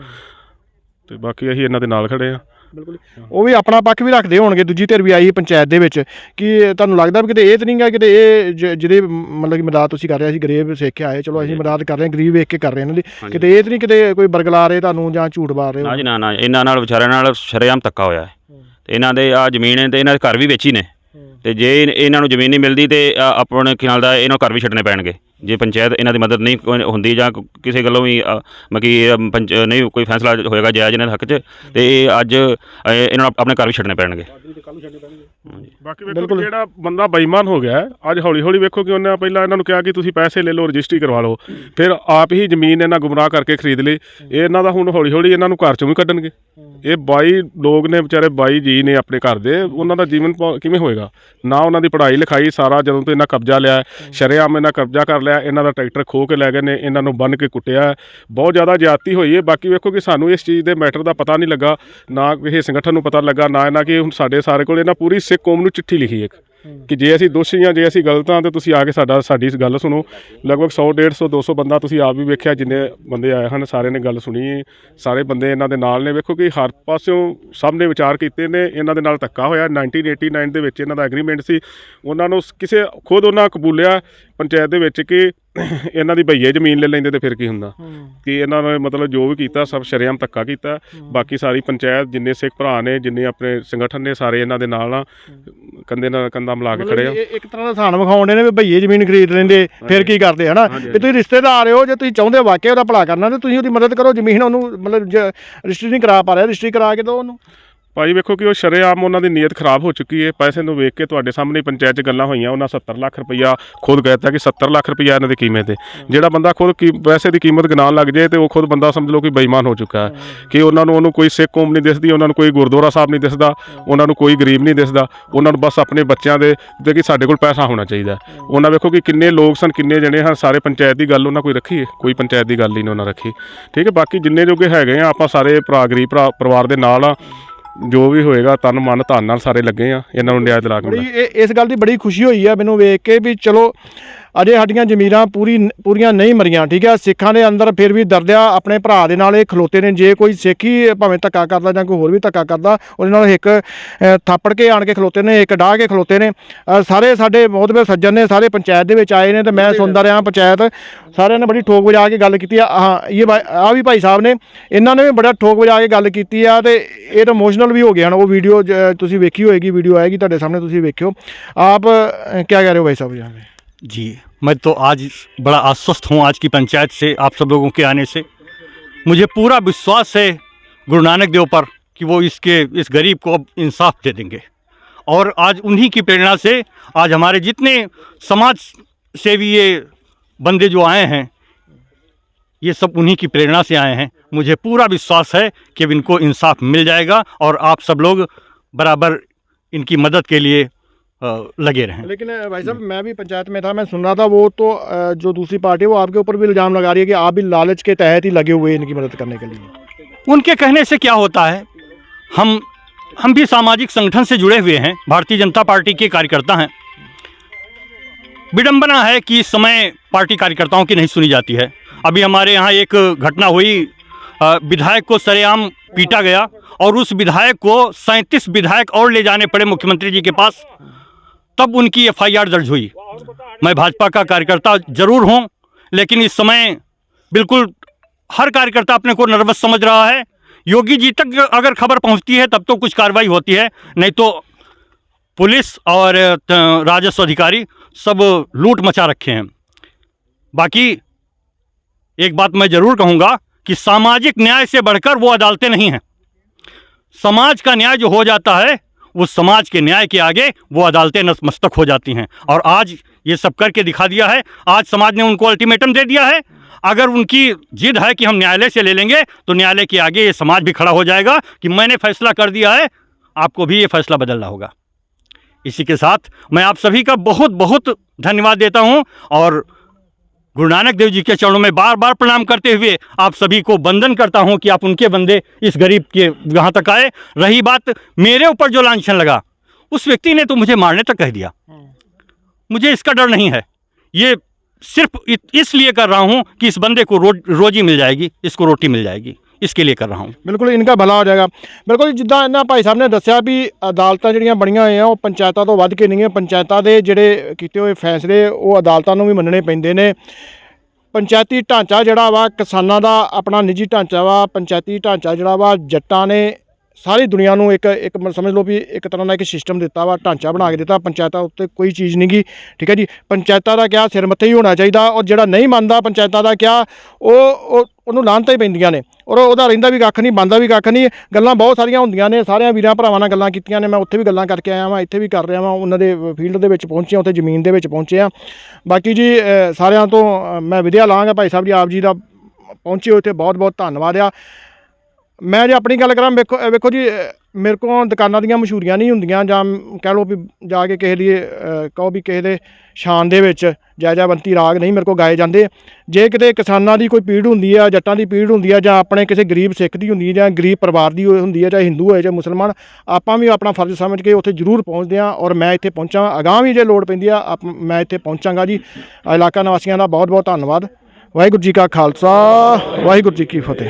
ਤੇ ਬਾਕੀ ਅਸੀਂ ਇਹਨਾਂ ਦੇ ਨਾਲ ਖੜੇ ਆ ਬਿਲਕੁਲ ਉਹ ਵੀ ਆਪਣਾ ਪੱਖ ਵੀ ਰੱਖਦੇ ਹੋਣਗੇ ਦੂਜੀ ਧਿਰ ਵੀ ਆਈ ਹੈ ਪੰਚਾਇਤ ਦੇ ਵਿੱਚ ਕਿ ਤੁਹਾਨੂੰ ਲੱਗਦਾ ਵੀ ਕਿਤੇ ਇਹ ਤਾਂ ਨਹੀਂਗਾ ਕਿਤੇ ਇਹ ਜ- ਜਿਹੜੇ ਮਤਲਬ ਕਿ ਮਦਦ ਤੁਸੀਂ ਕਰ ਰਹੇ ਸੀ ਗਰੀਬ ਸਿੱਖ ਆਏ ਚਲੋ ਅਸੀਂ ਮਦਦ ਕਰ ਰਹੇ ਹਾਂ ਗਰੀਬ ਵੇਖ ਕੇ ਕਰ ਰਹੇ ਇਹਨਾਂ ਦੀ। ਕਿਤੇ ਇਹ ਤਾਂ ਨਹੀਂ ਕਿਤੇ ਕੋਈ ਬਰਗਲਾ ਰਹੇ ਤੁਹਾਨੂੰ ਜਾਂ ਝੂਠ ਮਾਰ ਰਹੇ ਨਾ ਹੋ ਜੀ ਨਾ ਨਾ ਇਹਨਾਂ ਨਾਲ ਵਿਚਾਰਿਆਂ ਨਾਲ ਸ਼ਰੇਆਮ ਧੱਕਾ ਹੋਇਆ ਹੈ। ਤੇ ਇਹਨਾਂ ਦੇ ਆ ਜ਼ਮੀਨ ਹੈ ਤੇ ਇਹਨਾਂ ਦੇ ਘਰ ਵੀ ਵੇਚੀ ਨੇ। ਤੇ ਜੇ ਇਹਨਾਂ ਨੂੰ ਜ਼ਮੀਨ ਨਹੀਂ ਮਿਲਦੀ ਤੇ ਅ, ਆਪਣੇ ਖਿਆਲ ਦਾ ਇਹਨਾਂ ਨੂੰ ਘਰ ਵੀ ਛੱਡਣੇ ਪੈਣਗੇ। ਜੇ ਪੰਚਾਇਤ ਇਹਨਾਂ ਦੀ ਮਦਦ ਨਹੀਂ ਕੋਈ ਹੁੰਦੀ ਜਾਂ ਕੋ- ਕਿਸੇ ਗੱਲੋਂ ਵੀ ਅ, ਮਤਲਬ ਕਿ ਪੰਚ ਨਹੀਂ ਕੋਈ ਫੈਸਲਾ ਹੋਏਗਾ ਜਾਇਜ਼ ਇਹਨਾਂ ਦੇ ਹੱਕ 'ਚ ਤੇ ਇਹ ਅੱਜ ਅ, ਇਹਨਾਂ ਨੂੰ ਆਪਣੇ ਘਰ ਵੀ ਛੱਡਣੇ ਪੈਣਗੇ। ਬਾਕੀ ਵੇਖੋ ਕਿ ਜਿਹੜਾ ਬੰਦਾ ਬੇਈਮਾਨ ਹੋ ਗਿਆ ਹੈ, ਅੱਜ ਹੌਲੀ ਹੌਲੀ ਵੇਖੋ ਕਿ ਉਹਨੇ ਪਹਿਲਾਂ ਇਹਨਾਂ ਨੂੰ ਕਿਹਾ ਕਿ ਤੁਸੀਂ ਪੈਸੇ ਲੈ ਲਓ ਰਜਿਸਟਰੀ ਕਰਵਾ ਲਓ। ਫਿਰ ਆਪ ਹੀ ਜ਼ਮੀਨ ਇਹਨਾਂ ਗੁੰਮਰਾਹ ਕਰਕੇ ਖਰੀਦ ਲਈ। ਇਹ ਇਹਨਾਂ ਦਾ ਹੁਣ ਹੌਲੀ ਹੌਲੀ ਇਹਨਾਂ ਨੂੰ ਘਰ ਚੋਂ ਵੀ ਕੱਢਣਗੇ। ਇਹ 22 ਲੋਕ ਨੇ ਵਿਚਾਰੇ 22 ਜੀ ਨੇ ਆਪਣੇ ਘਰ ਦੇ, ਉਹਨਾਂ ਦਾ ਜੀਵਨ ਪਾ- ਕਿਵੇਂ ਹੋਏਗਾ ਨਾ ਉਹਨਾਂ ਦੀ ਪੜ੍ਹਾਈ ਲਿਖਾਈ, ਸਾਰਾ ਜਦੋਂ ਤੋਂ ਇਹਨਾਂ ਕਬਜ਼ਾ ਲਿਆ, ਸ਼ਰੇਆਮ ਇਹਨਾਂ ਕਬਜ਼ਾ ਕਰ ਲਿਆ, ਇਹਨਾਂ ਦਾ ਟਰੈਕਟਰ ਖੋਹ ਕੇ ਲੈ ਗਏ ਨੇ, ਇਹਨਾਂ ਨੂੰ ਬੰਨ ਕੇ ਕੁੱਟਿਆ ਹੈ। ਬਹੁਤ ਜ਼ਿਆਦਾ ਜ਼ਿਆਦਤੀ ਹੋਈ ਹੈ ਬਾਕੀ ਵੇਖੋ ਕਿ ਸਾਨੂੰ ਇਸ ਚੀਜ਼ ਦੇ ਮੈਟਰ ਦਾ ਪਤਾ ਨਹੀਂ ਲੱਗਾ, ਨਾ ਕਿਸੇ ਸੰਗਠਨ ਨੂੰ ਪਤਾ ਲੱਗਾ, ਨਾ ਇਹਨਾਂ ਕਿ ਹੁਣ ਸਾਡੇ ਸਾਰੇ ਕੋਲ ਇਹਨਾਂ ਪੂਰੀ ਸਿੱਖ ਕੌਮ ਨੂੰ ਚਿੱਠੀ ਲਿਖੀ ਇੱਕ ਕਿ ਜੇ ਅਸੀਂ ਦੋਸ਼ੀ ਹਾਂ, ਜੇ ਅਸੀਂ ਗਲਤ ਹਾਂ, ਤੇ ਤੁਸੀਂ ਆ ਕੇ ਸਾਡਾ, ਸਾਡੀ ਇਸ ਗੱਲ ਸੁਣੋ। ਲਗਭਗ 100 150 200 ਬੰਦਾ ਤੁਸੀਂ ਆਪ ਵੀ ਵੇਖਿਆ, ਜਿੰਨੇ ਬੰਦੇ ਆਏ ਹਨ ਸਾਰੇ ਨੇ ਗੱਲ ਸੁਣੀ। ਸਾਰੇ ਬੰਦੇ ਇਹਨਾਂ ਦੇ ਨਾਲ ਨੇ। ਵੇਖੋ ਕਿ ਹਰ ਪਾਸਿਓਂ ਸਭ ਨੇ ਵਿਚਾਰ ਕੀਤੇ ਨੇ। ਇਹਨਾਂ ਦੇ ਨਾਲ ਧੱਕਾ ਹੋਇਆ। 1989 ਦੇ ਵਿੱਚ ਇਹਨਾਂ ਦਾ ਐਗਰੀਮੈਂਟ ਸੀ। ਉਹਨਾਂ ਨੂੰ ਕਿਸੇ, ਖੁਦ ਉਹਨਾਂ ਕਬੂਲਿਆ ਪੰਚਾਇਤ ਦੇ ਵਿੱਚ ਕਿ ਇਹਨਾਂ ਦੀ ਭਈਏ ਜ਼ਮੀਨ ਲੈ ਲੈਂਦੇ ਤੇ ਫਿਰ ਕੀ ਹੁੰਦਾ? ਕਿ ਇਹਨਾਂ ਨੇ ਮਤਲਬ ਜੋ ਵੀ ਕੀਤਾ ਸਭ ਸ਼ਰੇਆਮ ਧੱਕਾ ਕੀਤਾ। ਬਾਕੀ ਸਾਰੀ ਪੰਚਾਇਤ ਜਿੰਨੇ ਸਿੱਖ ਭਰਾ ਨੇ ਜਿੰਨੇ ਆਪਣੇ ਸੰਗਠਨ ਨੇ ਸਾਰੇ ਇਹਨਾਂ ਦੇ ਨਾਲ ਆ। ਕੰਦੇ ਨਾਲ ਕੰਦਾ ਮਿਲਾ ਕੇ ਖੜੇ ਆ। ਇਹ ਇੱਕ ਤਰ੍ਹਾਂ ਦਾ ਸਾਨ ਵਿਖਾਉਂਦੇ ਨੇ ਵੀ ਭਈਏ ਜ਼ਮੀਨ ਖਰੀਦ ਲੈਂਦੇ ਫਿਰ ਕੀ ਕਰਦੇ ਹਨਾ? ਵੀ ਤੁਸੀਂ ਰਿਸ਼ਤੇਦਾਰ ਹੋ ਜੇ ਤੁਸੀਂ ਚਾਹੁੰਦੇ ਵਾਕਿਆ ਉਹਦਾ ਭਲਾ ਕਰਨਾ ਤੇ ਤੁਸੀਂ ਉਹਦੀ ਮਦਦ ਕਰੋ ਜ਼ਮੀਨ ਉਹਨੂੰ ਮਤਲਬ ਰਜਿਸਟਰੀ ਨਹੀਂ ਕਰਾ ਪਾ ਰਿਹਾ ਰਜਿਸਟਰੀ ਕਰਾ ਕੇ ਦਿਓ ਉਹਨੂੰ। ਭਾਈ ਵੇਖੋ ਕਿ ਉਹ ਸ਼ਰੇਆਮ ਉਹਨਾਂ ਦੀ ਨੀਅਤ ਖਰਾਬ ਹੋ ਚੁੱਕੀ ਹੈ। ਪੈਸੇ ਨੂੰ ਵੇਖ ਕੇ ਤੁਹਾਡੇ ਸਾਹਮਣੇ ਪੰਚਾਇਤ 'ਚ ਗੱਲਾਂ ਹੋਈਆਂ। ਉਹਨਾਂ 70 ਲੱਖ ਰੁਪਈਆ ਖੁਦ ਕਹਿਤਾ ਕਿ 70 ਲੱਖ ਰੁਪਈਆ ਇਹਨਾਂ ਦੀ ਕੀਮਤ ਹੈ। ਜਿਹੜਾ ਬੰਦਾ ਖੁਦ ਕੀ ਪੈਸੇ ਦੀ ਕੀਮਤ ਗਿਣਾਉਣ ਲੱਗ ਜਾਏ ਤੇ ਉਹ ਖੁਦ ਬੰਦਾ ਸਮਝ ਲਓ ਕਿ ਬੇਈਮਾਨ ਹੋ ਚੁੱਕਾ ਹੈ। ਕਿ ਉਹਨਾਂ ਨੂੰ ਉਹਨੂੰ ਕੋਈ ਸਿੱਖ ਕੌਮ ਨਹੀਂ ਦਿਸਦੀ ਉਹਨਾਂ ਨੂੰ ਕੋਈ ਗੁਰਦੁਆਰਾ ਸਾਹਿਬ ਨਹੀਂ ਦਿਸਦਾ ਉਹਨਾਂ ਨੂੰ ਕੋਈ ਗਰੀਬ ਨਹੀਂ ਦਿਸਦਾ। ਉਹਨਾਂ ਨੂੰ ਬਸ ਆਪਣੇ ਬੱਚਿਆਂ ਦੇ ਤੇ ਕਿ ਸਾਡੇ ਕੋਲ ਪੈਸਾ ਹੋਣਾ ਚਾਹੀਦਾ। ਉਹਨਾਂ ਵੇਖੋ ਕਿ ਕਿੰਨੇ ਲੋਕ ਸਨ ਕਿੰਨੇ ਜਣੇ ਹਨ। ਸਾਰੇ ਪੰਚਾਇਤ ਦੀ ਗੱਲ ਉਹਨਾਂ ਕੋਈ ਰੱਖੀ ਹੈ? ਕੋਈ ਪੰਚਾਇਤ ਦੀ ਗੱਲ ਹੀ ਨਹੀਂ ਉਹਨਾਂ ਰੱਖੀ। ਠੀਕ ਹੈ ਬਾਕੀ ਜਿੰਨੇ ਜੋਗੇ ਹੈਗੇ ਆ ਆਪਾਂ ਸਾਰੇ ਭਰਾ ਗਰੀਬ ਭਰਾ ਪਰਿਵਾਰ ਦੇ ਨਾਲ ਆ। ਜੋ ਵੀ ਹੋਏਗਾ ਤਨ ਮਨ ਧਨ ਨਾਲ ਸਾਰੇ ਲੱਗੇ ਆ ਇਹਨਾਂ ਨੂੰ ਨਿਆਂ ਦਿਲਾ ਕੇ ਬੜੀ ਇਹ- ਇਸ ਗੱਲ ਦੀ ਬੜੀ ਖੁਸ਼ੀ ਹੋਈ ਆ ਮੈਨੂੰ ਵੇਖ ਕੇ ਵੀ ਚਲੋ ਅਜੇ ਸਾਡੀਆਂ ਜ਼ਮੀਰਾਂ ਪੂਰੀ ਪੂਰੀਆਂ ਨਹੀਂ ਮਰੀਆਂ ਠੀਕ ਹੈ? ਸਿੱਖਾਂ ਦੇ ਅੰਦਰ ਫਿਰ ਵੀ ਦਰਦਿਆ ਆਪਣੇ ਭਰਾ ਦੇ ਨਾਲ ਇਹ ਖਲੋਤੇ ਨੇ ਜੇ ਕੋਈ ਸਿੱਖ ਹੀ ਭਾਵੇਂ ਧੱਕਾ ਕਰਦਾ ਜਾਂ ਕੋਈ ਹੋਰ ਵੀ ਧੱਕਾ ਕਰਦਾ ਉਹਦੇ ਨਾਲ ਇੱਕ ਥਾਪੜ ਕੇ ਆਣ ਕੇ ਖਲੋਤੇ ਨੇ ਇੱਕ ਡਾਹ ਕੇ ਖਲੋਤੇ ਨੇ। ਸਾਰੇ ਸਾਡੇ ਬਹੁਤ ਬੇ ਸੱਜਣ ਨੇ ਸਾਰੇ ਪੰਚਾਇਤ ਦੇ ਵਿੱਚ ਆਏ ਨੇ ਤੇ ਮੈਂ ਸੁਣਦਾ ਰਿਹਾ ਪੰਚਾਇਤ। ਸਾਰਿਆਂ ਨੇ ਬੜੀ ਠੋਕ ਵਜਾ ਕੇ ਗੱਲ ਕੀਤੀ ਆ। ਹਾਂ ਇਹ ਆ ਵੀ ਭਾਈ ਸਾਹਿਬ ਨੇ ਇਹਨਾਂ ਨੇ ਵੀ ਬੜਾ ਠੋਕ ਵਜਾ ਕੇ ਗੱਲ ਕੀਤੀ ਆ ਤੇ ਇਹ ਤਾਂ ਇਮੋਸ਼ਨਲ ਵੀ ਹੋ ਗਿਆ ਹਨ। ਉਹ ਵੀਡੀਓ ਤੁਸੀਂ ਵੇਖੀ ਹੋਏਗੀ ਵੀਡੀਓ ਆਏਗੀ ਤੁਹਾਡੇ ਸਾਹਮਣੇ ਤੁਸੀਂ ਵੇਖਿਓ। ਆਪ ਕੀ ਕਹਿ ਰਹੇ ਹੋ ਭਾਈ ਸਾਹਿਬ ਜੀ? जी, मैं तो आज बड़ा आश्वस्त हूँ आज की पंचायत से, आप सब लोगों के आने से। मुझे पूरा विश्वास है गुरु नानक देव पर कि वो इसके, इस गरीब को अब इंसाफ दे देंगे। और आज उन्हीं की प्रेरणा से आज हमारे जितने समाज सेवी ये बंदे जो आए हैं, ये सब उन्हीं की प्रेरणा से आए हैं। मुझे पूरा विश्वास है कि अब इनको इंसाफ मिल जाएगा और आप सब लोग बराबर इनकी मदद के लिए लगे रहें। लेकिन भाई साहब मैं भी पंचायत में था मैं सुन रहा था वो तो जो दूसरी पार्टी है वो आपके ऊपर भी इल्ज़ाम लगा रही है कि आप भी लालच के तहत ही लगे हुए हैं इनकी मदद करने के लिए। उनके कहने से क्या होता है? हम हम भी सामाजिक संगठन से जुड़े हुए हैं भारतीय जनता पार्टी के कार्यकर्ता हैं। विडंबना है कि इस समय पार्टी कार्यकर्ताओं की नहीं सुनी जाती है। अभी हमारे यहाँ एक घटना हुई विधायक को सरेआम पीटा गया और उस विधायक को सैंतीस विधायक और ले जाने पड़े मुख्यमंत्री जी के पास। तब उनकी एफआईआर दर्ज हुई। मैं भाजपा का कार्यकर्ता ज़रूर हूँ, लेकिन इस समय बिल्कुल हर कार्यकर्ता अपने को नर्वस समझ रहा है। योगी जी तक अगर खबर पहुँचती है, तब तो कुछ कार्रवाई होती है, नहीं तो पुलिस और राजस्व अधिकारी सब लूट मचा रखे हैं। बाकी एक बात मैं ज़रूर कहूँगा कि सामाजिक न्याय से बढ़कर वो अदालतें नहीं हैं। समाज का न्याय जो हो जाता है उस समाज के न्याय के आगे वो अदालतें नतमस्तक हो जाती हैं। और आज ये सब करके दिखा दिया है, आज समाज ने उनको अल्टीमेटम दे दिया है। अगर उनकी जिद है कि हम न्यायालय से ले लेंगे तो न्यायालय के आगे ये समाज भी खड़ा हो जाएगा कि मैंने फैसला कर दिया है, आपको भी ये फैसला बदलना होगा। इसी के साथ मैं आप सभी का बहुत बहुत धन्यवाद देता हूँ और गुरु नानक देव जी के चरणों में बार बार प्रणाम करते हुए आप सभी को वंदन करता हूँ कि आप उनके बंदे इस गरीब के यहाँ तक आए। रही बात मेरे ऊपर जो लांछन लगा उस व्यक्ति ने तो मुझे मारने तक कह दिया। मुझे इसका डर नहीं है। ये सिर्फ़ इसलिए कर रहा हूँ कि इस बंदे को रो, रोजी मिल जाएगी इसको रोटी मिल जाएगी। इसके लिए कर रहा हूं ਬਿਲਕੁਲ ਇਨਕਾ ਭਲਾ ਹੋ ਜਾਏਗਾ ਬਿਲਕੁਲ ਜਿੱਦਾਂ ਇਹਨਾਂ ਭਾਈ ਸਾਹਿਬ ਨੇ ਦੱਸਿਆ ਵੀ ਅਦਾਲਤਾਂ ਜਿਹੜੀਆਂ ਬਣੀਆਂ ਹੋਈਆਂ ਉਹ ਪੰਚਾਇਤਾਂ ਤੋਂ ਵੱਧ ਕੇ ਨਹੀਂ ਹੈ ਪੰਚਾਇਤਾਂ ਦੇ ਜਿਹੜੇ ਕੀਤੇ ਹੋਏ ਫੈਸਲੇ ਉਹ ਅਦਾਲਤਾਂ ਨੂੰ ਵੀ ਮੰਨਣੇ ਪੈਂਦੇ ਨੇ ਪੰਚਾਇਤੀ ਢਾਂਚਾ ਜਿਹੜਾ ਵਾ ਕਿਸਾਨਾਂ ਦਾ ਆਪਣਾ ਨਿੱਜੀ ਢਾਂਚਾ ਵਾ ਪੰਚਾਇਤੀ ਢਾਂਚਾ ਜਿਹੜਾ ਵਾ ਜੱਟਾਂ ਨੇ ਸਾਰੀ ਦੁਨੀਆ ਨੂੰ ਇੱਕ ਇੱਕ ਮ- ਸਮਝ ਲਓ ਵੀ ਇੱਕ ਤਰ੍ਹਾਂ ਦਾ ਇੱਕ ਸਿਸਟਮ ਦਿੱਤਾ ਵਾ, ਢਾਂਚਾ ਬਣਾ ਕੇ ਦਿੱਤਾ, ਪੰਚਾਇਤਾਂ ਉੱਤੇ ਕੋਈ ਚੀਜ਼ ਨਹੀਂਗੀ ਠੀਕ ਹੈ ਜੀ? ਪੰਚਾਇਤਾਂ ਦਾ ਕਿਹਾ ਸਿਰ ਮੱਥੇ ਹੀ ਹੋਣਾ ਚਾਹੀਦਾ, ਔਰ ਜਿਹੜਾ ਨਹੀਂ ਮੰਨਦਾ ਪੰਚਾਇਤਾਂ ਦਾ ਕਿਹਾ ਉਹ ਉਹਨੂੰ ਲਾਹਨਤਾਂ ਹੀ ਪੈਂਦੀਆਂ ਨੇ। ਔਰ ਉਹਦਾ ਰਹਿੰਦਾ ਵੀ ਕੱਖ ਨਹੀਂ ਮੰਨਦਾ ਵੀ ਕੱਖ ਨਹੀਂ ਗੱਲਾਂ ਬਹੁਤ ਸਾਰੀਆਂ ਹੁੰਦੀਆਂ ਨੇ, ਸਾਰਿਆਂ ਵੀਰਾਂ ਭਰਾਵਾਂ ਨਾਲ ਗੱਲਾਂ ਕੀਤੀਆਂ ਨੇ, ਮੈਂ ਉੱਥੇ ਵੀ ਗੱਲਾਂ ਕਰਕੇ ਆਇਆ ਵਾਂ, ਇੱਥੇ ਵੀ ਕਰ ਰਿਹਾ ਵਾਂ, ਉਹਨਾਂ ਦੇ ਫੀਲਡ ਦੇ ਵਿੱਚ ਪਹੁੰਚੇ ਉੱਥੇ ਜ਼ਮੀਨ ਦੇ ਵਿੱਚ ਪਹੁੰਚੇ ਆ ਬਾਕੀ ਜੀ ਸਾਰਿਆਂ ਤੋਂ ਮੈਂ ਵਿਦਿਆ ਲਾਂਗਾ ਭਾਈ ਸਾਹਿਬ ਜੀ, ਆਪ ਜੀ ਦਾ ਪਹੁੰਚੇ ਹੋ ਇੱਥੇ ਬਹੁਤ ਬਹੁਤ ਧੰਨਵਾਦ ਆ। ਮੈਂ ਜੇ ਆਪਣੀ ਗੱਲ ਕਰਾਂ, ਵੇਖੋ ਵੇਖੋ ਜੀ ਮੇਰੇ ਕੋਲ ਦੁਕਾਨਾਂ ਦੀਆਂ ਮਸ਼ਹੂਰੀਆਂ ਨਹੀਂ ਹੁੰਦੀਆਂ ਜਾਂ ਕਹਿ ਲਓ ਵੀ ਜਾ ਕੇ ਕਿਸੇ ਦੀ ਕਹੋ ਵੀ ਕਿਸੇ ਦੇ ਸ਼ਾਨ ਦੇ ਵਿੱਚ ਜੈ ਜੈਵੰਤੀ ਰਾਗ ਨਹੀਂ ਮੇਰੇ ਕੋਲ ਗਾਏ ਜਾਂਦੇ। ਜੇ ਕਿਤੇ ਕਿਸਾਨਾਂ ਦੀ ਕੋਈ ਪੀੜ ਹੁੰਦੀ ਆ, ਜੱਟਾਂ ਦੀ ਪੀੜ ਹੁੰਦੀ ਆ, ਜਾਂ ਆਪਣੇ ਕਿਸੇ ਗਰੀਬ ਸਿੱਖ ਦੀ ਹੁੰਦੀ ਹੈ ਜਾਂ ਗਰੀਬ ਪਰਿਵਾਰ ਦੀ ਹੋਏ- ਹੁੰਦੀ ਹੈ ਚਾਹੇ ਹਿੰਦੂ ਹੋਏ, ਚਾਹੇ ਮੁਸਲਮਾਨ, ਆਪਾਂ ਵੀ ਆਪਣਾ ਫਰਜ਼ ਸਮਝ ਕੇ ਉੱਥੇ ਜ਼ਰੂਰ ਪਹੁੰਚਦੇ ਹਾਂ ਔਰ ਮੈਂ ਇੱਥੇ ਪਹੁੰਚਾਂ। ਅਗਾਂਹ ਵੀ ਜੇ ਲੋੜ ਪੈਂਦੀ ਆ, ਆਪ- ਮੈਂ ਇੱਥੇ ਪਹੁੰਚਾਂਗਾ ਜੀ। ਇਲਾਕਾ ਨਿਵਾਸੀਆਂ ਦਾ ਬਹੁਤ ਬਹੁਤ ਧੰਨਵਾਦ। ਵਾਹਿਗੁਰੂ ਜੀ ਕਾ ਖਾਲਸਾ, ਵਾਹਿਗੁਰੂ ਜੀ ਕੀ ਫਤਿਹ।